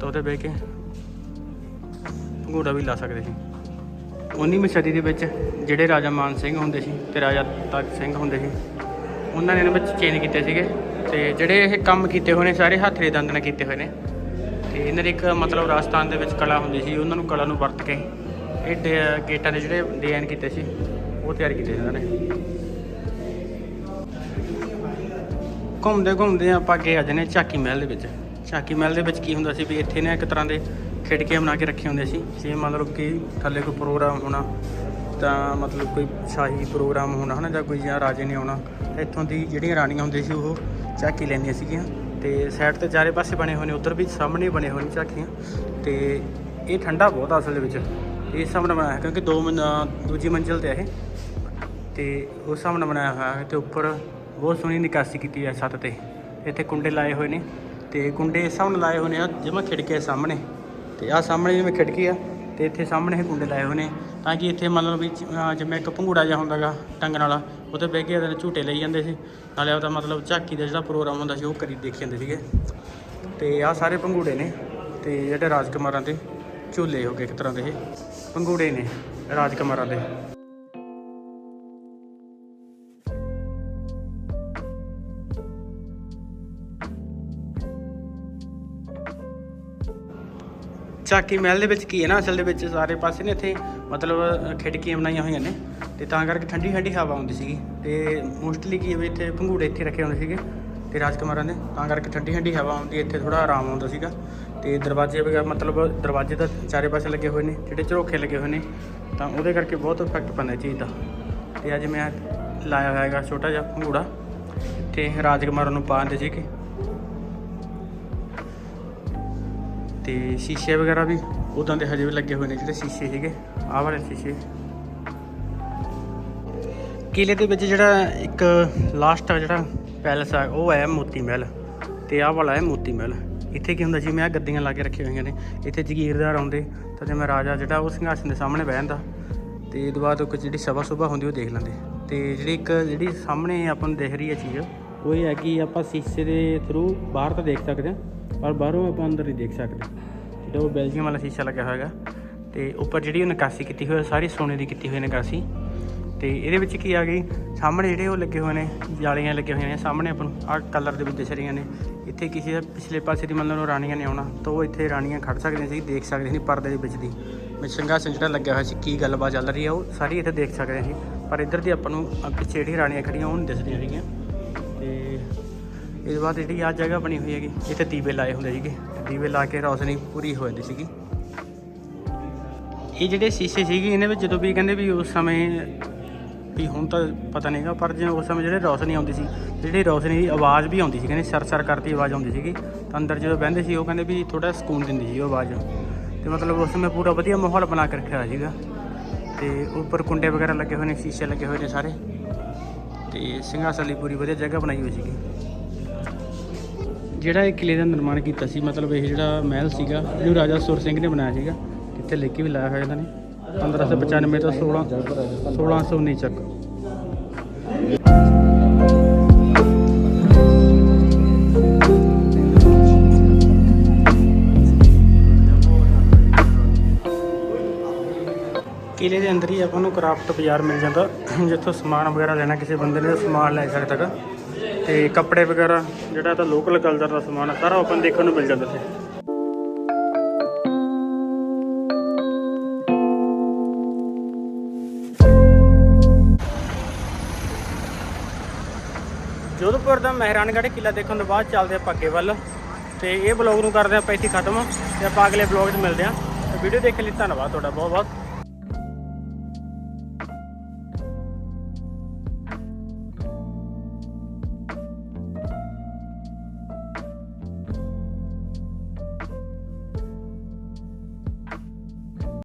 ਤਾਂ ਉਹਦੇ ਬਹਿ ਕੇ ਪੰਘੂੜਾ ਵੀ ਲਾ ਸਕਦੇ ਸੀ। 19ਵੀਂ ਸਦੀ ਦੇ ਵਿੱਚ ਜਿਹੜੇ ਰਾਜਾ ਮਾਨ ਸਿੰਘ ਹੁੰਦੇ ਸੀ ਤੇ ਰਾਜਾ ਤਖਤ ਸਿੰਘ ਹੁੰਦੇ ਸੀ, ਉਹਨਾਂ ਨੇ ਇਹਨਾਂ ਵਿੱਚ ਚੇਂਜ ਕੀਤੇ ਸੀਗੇ, ਤੇ ਜਿਹੜੇ ਇਹ ਕੰਮ ਕੀਤੇ ਹੋਏ ਨੇ, ਸਾਰੇ ਹੱਥ ਦੇ ਦੰਦ ਨਾਲ ਕੀਤੇ ਹੋਏ ਨੇ। ਤੇ ਇਹਨਾਂ ਦੀ ਇੱਕ ਮਤਲਬ ਰਾਜਸਥਾਨ ਦੇ ਵਿੱਚ ਕਲਾ ਹੁੰਦੀ ਸੀ, ਉਹਨਾਂ ਨੂੰ ਕਲਾ ਨੂੰ ਵਰਤ ਕੇ ਇਹ ਡੇ- ਗੇਟਾਂ ਦੇ ਜਿਹੜੇ ਡਿਜ਼ਾਈਨ ਕੀਤੇ ਸੀ, ਉਹ ਤਿਆਰ ਕੀਤੇ ਸੀ ਇਹਨਾਂ ਨੇ। ਘੁੰਮਦੇ ਘੁੰਮਦੇ ਆਪਾਂ ਅੱਗੇ ਆ ਜਾਂਦੇ ਹਾਂ ਝਾਕੀ ਮਹਿਲ ਦੇ ਵਿੱਚ। ਝਾਕੀ ਮਹਿਲ ਦੇ ਵਿੱਚ ਕੀ ਹੁੰਦਾ ਸੀ ਵੀ ਇੱਥੇ ਨਾ ਇੱਕ ਤਰ੍ਹਾਂ ਦੇ ਖਿੜਕੀਆਂ ਬਣਾ ਕੇ ਰੱਖੇ ਹੁੰਦੇ ਸੀ ਜੇ ਮਤਲਬ ਕਿ ਥੱਲੇ ਕੋਈ ਪ੍ਰੋਗਰਾਮ ਹੋਣਾ, ਤਾਂ ਮਤਲਬ ਕੋਈ ਸ਼ਾਹੀ ਪ੍ਰੋਗਰਾਮ ਹੋਣਾ ਹਨਾ, ਜਾਂ ਕੋਈ ਜਾਂ ਰਾਜੇ ਨੇ ਆਉਣਾ ਤਾਂ ਇੱਥੋਂ ਦੀ ਜਿਹੜੀਆਂ ਰਾਣੀਆਂ ਹੁੰਦੀਆਂ ਸੀ, ਉਹ ਝਾਕੀ ਲੈਂਦੀਆਂ ਸੀਗੀਆਂ। ਤੇ ਸਾਈਡ ਤੇ ਚਾਰੇ ਪਾਸੇ ਬਣੇ ਹੋਏ ਨੇ, ਉੱਧਰ ਵੀ ਸਾਹਮਣੇ ਬਣੇ ਹੋਏ ਨੇ ਝਾਕੀਆਂ। ਤੇ ਇਹ ਠੰਡਾ ਬਹੁਤ ਆ ਅਸਲ ਦੇ ਵਿੱਚ। ਇਸ ਸਾਹਮਣੇ ਬਣਾਇਆ ਹੈ ਕਿਉਂਕਿ ਦੋ ਮਨ- ਦੂਜੀ ਮੰਜ਼ਿਲ ਤੇ ਆ ਇਹ। ਤੇ ਉਸ ਸਾਹਮਣੇ ਬਣਾਇਆ ਹੋਇਆ ਹੈ ਤੇ ਉੱਪਰ ਬਹੁਤ ਸੋਹਣੀ ਨਿਕਾਸੀ ਕੀਤੀ ਹੈ ਛੱਤ ਤੇ। ਇੱਥੇ ਕੁੰਡੇ ਲਾਏ ਹੋਏ ਨੇ, ਤੇ ਕੁੰਡੇ ਇਸ ਸਾਹਮਣੇ ਲਾਏ ਹੋਏ ਨੇ ਆ ਜਿਵੇਂ ਖਿੜਕੀ ਸਾਹਮਣੇ। ਤੇ ਆ ਸਾਹਮਣੇ ਜਿਵੇਂ ਖਿੜਕੀ ਆ, ਤੇ ਇੱਥੇ ਸਾਹਮਣੇ ਇਹ ਕੁੰਡੇ ਲਾਏ ਹੋਏ ਨੇ। ਤਾਂ ਕਿ ਇੱਥੇ ਮਤਲਬ ਵੀ ਜਿਵੇਂ ਇੱਕ ਭੰਗੂੜਾ ਜਿਹਾ ਹੁੰਦਾਗਾ, ਟੰਗਣ ਵਾਲਾ ਉਹਤੇ ਬਹਿ ਕੇ ਉਹਦੇ ਝੂਟੇ ਲਈ ਜਾਂਦੇ ਸੀ। ਨਾਲੇ ਉਹਦਾ ਮਤਲਬ ਝਾਕੀ ਦਾ ਜਿਹੜਾ ਪ੍ਰੋਗਰਾਮ ਹੁੰਦਾ ਸੀ, ਉਹ ਕਰੀ ਦੇਖੀ ਜਾਂਦੇ ਸੀਗੇ। ਤੇ ਆਹ ਸਾਰੇ ਭੰਗੂੜੇ ਨੇ ਤੇ ਜਿਹੜੇ ਰਾਜਕੁਮਾਰਾਂ ਦੇ ਝੂਲੇ ਹੋ ਗਏ ਇੱਕ ਤਰ੍ਹਾਂ ਦੇ ਇਹ। ਭੰਗੂੜੇ ਨੇ ਰਾਜਕੁਮਾਰਾਂ ਦੇ। ਝਾਕੀ ਮਹਿਲ ਦੇ ਵਿੱਚ ਕੀ ਹੈ ਨਾ, ਅਸਲ ਦੇ ਵਿੱਚ ਸਾਰੇ ਪਾਸੇ ਨੇ ਇੱਥੇ ਮਤਲਬ ਖਿੜਕੀਆਂ ਬਣਾਈਆਂ ਹੋਈਆਂ ਨੇ ਤੇ ਤਾਂ ਕਰਕੇ ਠੰਡੀ ਠੰਡੀ ਹਵਾ ਆਉਂਦੀ ਸੀਗੀ ਤੇ ਮੋਸਟਲੀ ਕੀ ਵੀ ਇੱਥੇ ਭੰਗੂੜੇ ਇੱਥੇ ਰੱਖੇ ਹੁੰਦੇ ਸੀਗੇ ਤੇ ਰਾਜਕੁਮਾਰਾਂ ਦੇ ਤਾਂ ਕਰਕੇ ਠੰਡੀ ਠੰਡੀ ਹਵਾ ਆਉਂਦੀ, ਇੱਥੇ ਥੋੜਾ ਆਰਾਮ ਆਉਂਦਾ ਸੀਗਾ ਤੇ ਦਰਵਾਜ਼ੇ ਵਗੈਰਾ ਮਤਲਬ ਦਰਵਾਜ਼ੇ ਤਾਂ ਚਾਰੇ ਪਾਸੇ ਲੱਗੇ ਹੋਏ ਨੇ, ਜਿਹੜੇ ਝਰੋਖੇ ਲੱਗੇ ਹੋਏ ਨੇ, ਤਾਂ ਉਹਦੇ ਕਰਕੇ ਬਹੁਤ ਇਫੈਕਟ ਪੈਂਦਾ ਚੀਜ਼ ਦਾ। ਤੇ ਅੱਜ ਮੈਂ ਲਾਇਆ ਹੋਇਆ ਹੈਗਾ ਛੋਟਾ ਜਿਹਾ ਭੰਗੂੜਾ ਇੱਥੇ ਰਾਜਕੁਮਾਰਾਂ ਨੂੰ ਪਾਉਂਦੇ ਸੀਗੇ। ਤੇ ਸ਼ੀਸ਼ੇ ਵਗੈਰਾ ਵੀ ਉਦਾਂ ਦੇ ਹਜੇ ਵੀ ਲੱਗੇ ਹੋਏ ਨੇ ਜਿਹੜੇ ਸ਼ੀਸ਼ੇ ਸੀਗੇ। ਆਹ ਵਾਲੇ ਸ਼ੀਸ਼ੇ। ਕਿਲੇ ਦੇ ਵਿੱਚ ਜਿਹੜਾ ਇੱਕ ਲਾਸਟ ਜਿਹੜਾ ਪੈਲਸ ਆ, ਉਹ ਹੈ ਮੋਤੀ ਮਹਿਲ ਤੇ ਆਹ ਵਾਲਾ ਹੈ ਮੋਤੀ ਮਹਿਲ। ਇੱਥੇ ਕੀ ਹੁੰਦਾ ਜਿਵੇਂ ਆ ਗੱਦੀਆਂ ਲਾ ਕੇ ਰੱਖੀਆਂ ਹੋਈਆਂ ਨੇ। ਇੱਥੇ ਜਗੀਰਦਾਰ ਆਉਂਦੇ, ਤਾਂ ਜਿਵੇਂ ਰਾਜਾ ਜਿਹੜਾ, ਉਹ ਸਿੰਘਾਸਨ ਦੇ ਸਾਹਮਣੇ ਬਹਿ ਜਾਂਦਾ। ਤੇ ਇਹ ਤੋਂ ਬਾਅਦ ਉਹ ਜਿਹੜੀ ਸਭਾ ਸੁਭਾ ਹੁੰਦੀ, ਉਹ ਦੇਖ ਲੈਂਦੇ। ਤੇ ਜਿਹੜੀ ਇੱਕ, ਜਿਹੜੀ ਸਾਹਮਣੇ ਆਪਾਂ ਨੂੰ ਦਿਖ ਰਹੀ ਹੈ ਚੀਜ਼, ਉਹ ਇਹ ਹੈ ਕਿ ਆਪਾਂ ਸ਼ੀਸ਼ੇ ਦੇ ਥਰੂ ਬਾਹਰ ਤਾਂ ਦੇਖ ਸਕਦੇ ਹਾਂ। ਪਰ ਬਾਹਰੋਂ ਆਪਾਂ ਅੰਦਰ ਹੀ ਦੇਖ ਸਕਦੇ। ਜਿਹੜਾ ਉਹ ਬੈਲਜੀਅਮ ਵਾਲਾ ਸ਼ੀਸ਼ਾ ਲੱਗਿਆ ਹੋਇਆ ਹੈਗਾ। ਤੇ ਉੱਪਰ ਜਿਹੜੀ ਉਹ ਨਕਾਸੀ ਕੀਤੀ ਹੋਈ ਹੈ ਸਾਰੀ ਸੋਨੇ ਦੀ ਕੀਤੀ ਹੋਈ ਨਕਾਸੀ। ਤੇ ਇਹਦੇ ਵਿੱਚ ਕੀ ਆ ਗਈ, ਸਾਹਮਣੇ ਜਿਹੜੇ ਉਹ ਲੱਗੇ ਹੋਏ ਨੇ, ਜਾਲੀਆਂ ਲੱਗੀਆਂ ਹੋਈਆਂ ਨੇ, ਸਾਹਮਣੇ ਆਪਾਂ ਨੂੰ ਆਹ ਕਲਰ ਦੇ ਵਿੱਚ ਦਿਸ ਰਹੀਆਂ ਨੇ। ਇੱਥੇ ਕਿਸੇ ਦਾ ਪਿਛਲੇ ਪਾਸੇ ਦੀ ਮਤਲਬ ਰਾਣੀਆਂ ਨੇ ਆਉਣਾ, ਤਾਂ ਉਹ ਇੱਥੇ ਰਾਣੀਆਂ ਖੜ ਸਕਦੀਆਂ ਸੀ, ਦੇਖ ਸਕਦੀਆਂ ਸੀ ਪਰਦੇ ਦੇ ਵਿੱਚ ਦੀ। ਮੈਂ ਸਿੰਘਾਸਨ ਜਿਹੜਾ ਲੱਗਿਆ ਹੋਇਆ ਸੀ, ਕੀ ਗੱਲਬਾਤ ਚੱਲ ਰਹੀ ਆ, ਉਹ ਸਾਰੀ ਇੱਥੇ ਦੇਖ ਸਕਦੇ ਸੀ। ਪਰ ਇੱਧਰ ਦੀ ਆਪਾਂ ਨੂੰ ਪਿੱਛੇ ਜਿਹੜੀ ਰਾਣੀਆਂ ਖੜੀਆਂ, ਉਹ ਨਹੀਂ ਦਿਸਦੀਆਂ ਸੀਗੀਆਂ ਇਸ ਬਾਅਦ ਜਿਹੜੀ ਆ ਜਗ੍ਹਾ ਬਣੀ ਹੋਈ ਹੈਗੀ, ਇੱਥੇ ਦੀਵੇ ਲਾਏ ਹੁੰਦੇ ਸੀਗੇ। ਦੀਵੇ ਲਾ ਕੇ ਰੌਸ਼ਨੀ ਪੂਰੀ ਹੋ ਜਾਂਦੀ ਸੀਗੀ। ਇਹ ਜਿਹੜੇ ਸ਼ੀਸ਼ੇ ਸੀਗੇ, ਇਹਨਾਂ ਵਿੱਚ ਜਦੋਂ ਵੀ ਕਹਿੰਦੇ ਵੀ ਉਸ ਸਮੇਂ ਵੀ ਹੁਣ ਤਾਂ ਪਤਾ ਨਹੀਂਗਾ ਪਰ ਜਿਵੇਂ ਉਸ ਸਮੇਂ ਜਿਹੜੇ ਰੌਸ਼ਨੀ ਆਉਂਦੀ ਸੀ, ਜਿਹੜੀ ਰੌਸ਼ਨੀ ਦੀ ਆਵਾਜ਼ ਵੀ ਆਉਂਦੀ ਸੀ, ਕਹਿੰਦੇ ਸਰ ਕਰਦੀ ਆਵਾਜ਼ ਆਉਂਦੀ ਸੀਗੀ। ਤਾਂ ਅੰਦਰ ਜਦੋਂ ਬਹਿੰਦੇ ਸੀ, ਉਹ ਕਹਿੰਦੇ ਵੀ ਥੋੜਾ ਸਕੂਨ ਦਿੰਦੀ ਸੀ ਉਹ ਆਵਾਜ਼। ਤੇ ਮਤਲਬ ਉਸ ਸਮੇਂ ਪੂਰਾ ਵਧੀਆ ਮਾਹੌਲ ਬਣਾ ਕੇ ਰੱਖਿਆ ਹੋਇਆ ਸੀਗਾ। ਤੇ ਉੱਪਰ ਕੁੰਡੇ ਵਗੈਰਾ ਲੱਗੇ ਹੋਏ ਨੇ, ਸ਼ੀਸ਼ੇ ਲੱਗੇ ਹੋਏ ਨੇ ਸਾਰੇ। ਤੇ ਸਿੰਘਾਸਣ ਲਈ ਪੂਰੀ ਵਧੀਆ ਜਗ੍ਹਾ ਬਣਾਈ ਹੋਈ ਸੀਗੀ। ਜਿਹੜਾ ਇਹ ਕਿਲੇ ਦਾ ਨਿਰਮਾਣ ਕੀਤਾ ਸੀ, ਮਤਲਬ ਇਹ ਜਿਹੜਾ ਮਹਿਲ ਸੀਗਾ ਇਹਨੂੰ ਰਾਜਾ ਸੁਰ ਸਿੰਘ ਨੇ ਬਣਾਇਆ ਸੀਗਾ ਕਿੱਥੇ ਲਿਖ ਕੇ ਵੀ ਲਾਇਆ ਹੋਇਆ ਇਹਨਾਂ ਨੇ। 1595 ਤੋਂ 16 1619 ਤੱਕ। ਕਿਲੇ ਦੇ ਅੰਦਰ ਹੀ ਆਪਾਂ ਨੂੰ ਕਰਾਫਟ ਬਾਜ਼ਾਰ ਮਿਲ ਜਾਂਦਾ, ਜਿੱਥੋਂ ਸਮਾਨ ਵਗੈਰਾ ਲੈਣਾ ਕਿਸੇ ਬੰਦੇ ਨੇ ਤਾਂ ਸਮਾਨ ਲੈ ਸਕਦਾ ਗਾ ਤੇ ਕੱਪੜੇ ਵਗੈਰਾ, ਜਿਹੜਾ ਤਾਂ ਲੋਕਲ ਕਲਚਰ ਦਾ ਸਮਾਨ ਸਾਰਾ ਆਪਾਂ ਦੇਖਣ ਨੂੰ ਮਿਲ ਜਾਂਦਾ ਸੀ ਜੋਧਪੁਰ ਦਾ ਮਹਿਰਾਨਗੜ੍ਹ ਕਿਲਾ ਦੇਖਣ ਤੋਂ ਬਾਅਦ ਚੱਲਦੇ ਆਪਾਂ ਅੱਗੇ ਵੱਲ। ਤੇ ਇਹ ਬਲੌਗ ਨੂੰ ਕਰਦੇ ਆਪਾਂ ਇੱਥੇ ਖਤਮ। ਤੇ ਆਪਾਂ ਅਗਲੇ ਬਲੌਗ 'ਚ ਮਿਲਦੇ ਹਾਂ। ਤੇ ਵੀਡੀਓ ਦੇਖਣ ਲਈ ਧੰਨਵਾਦ ਤੁਹਾਡਾ ਬਹੁਤ ਬਹੁਤ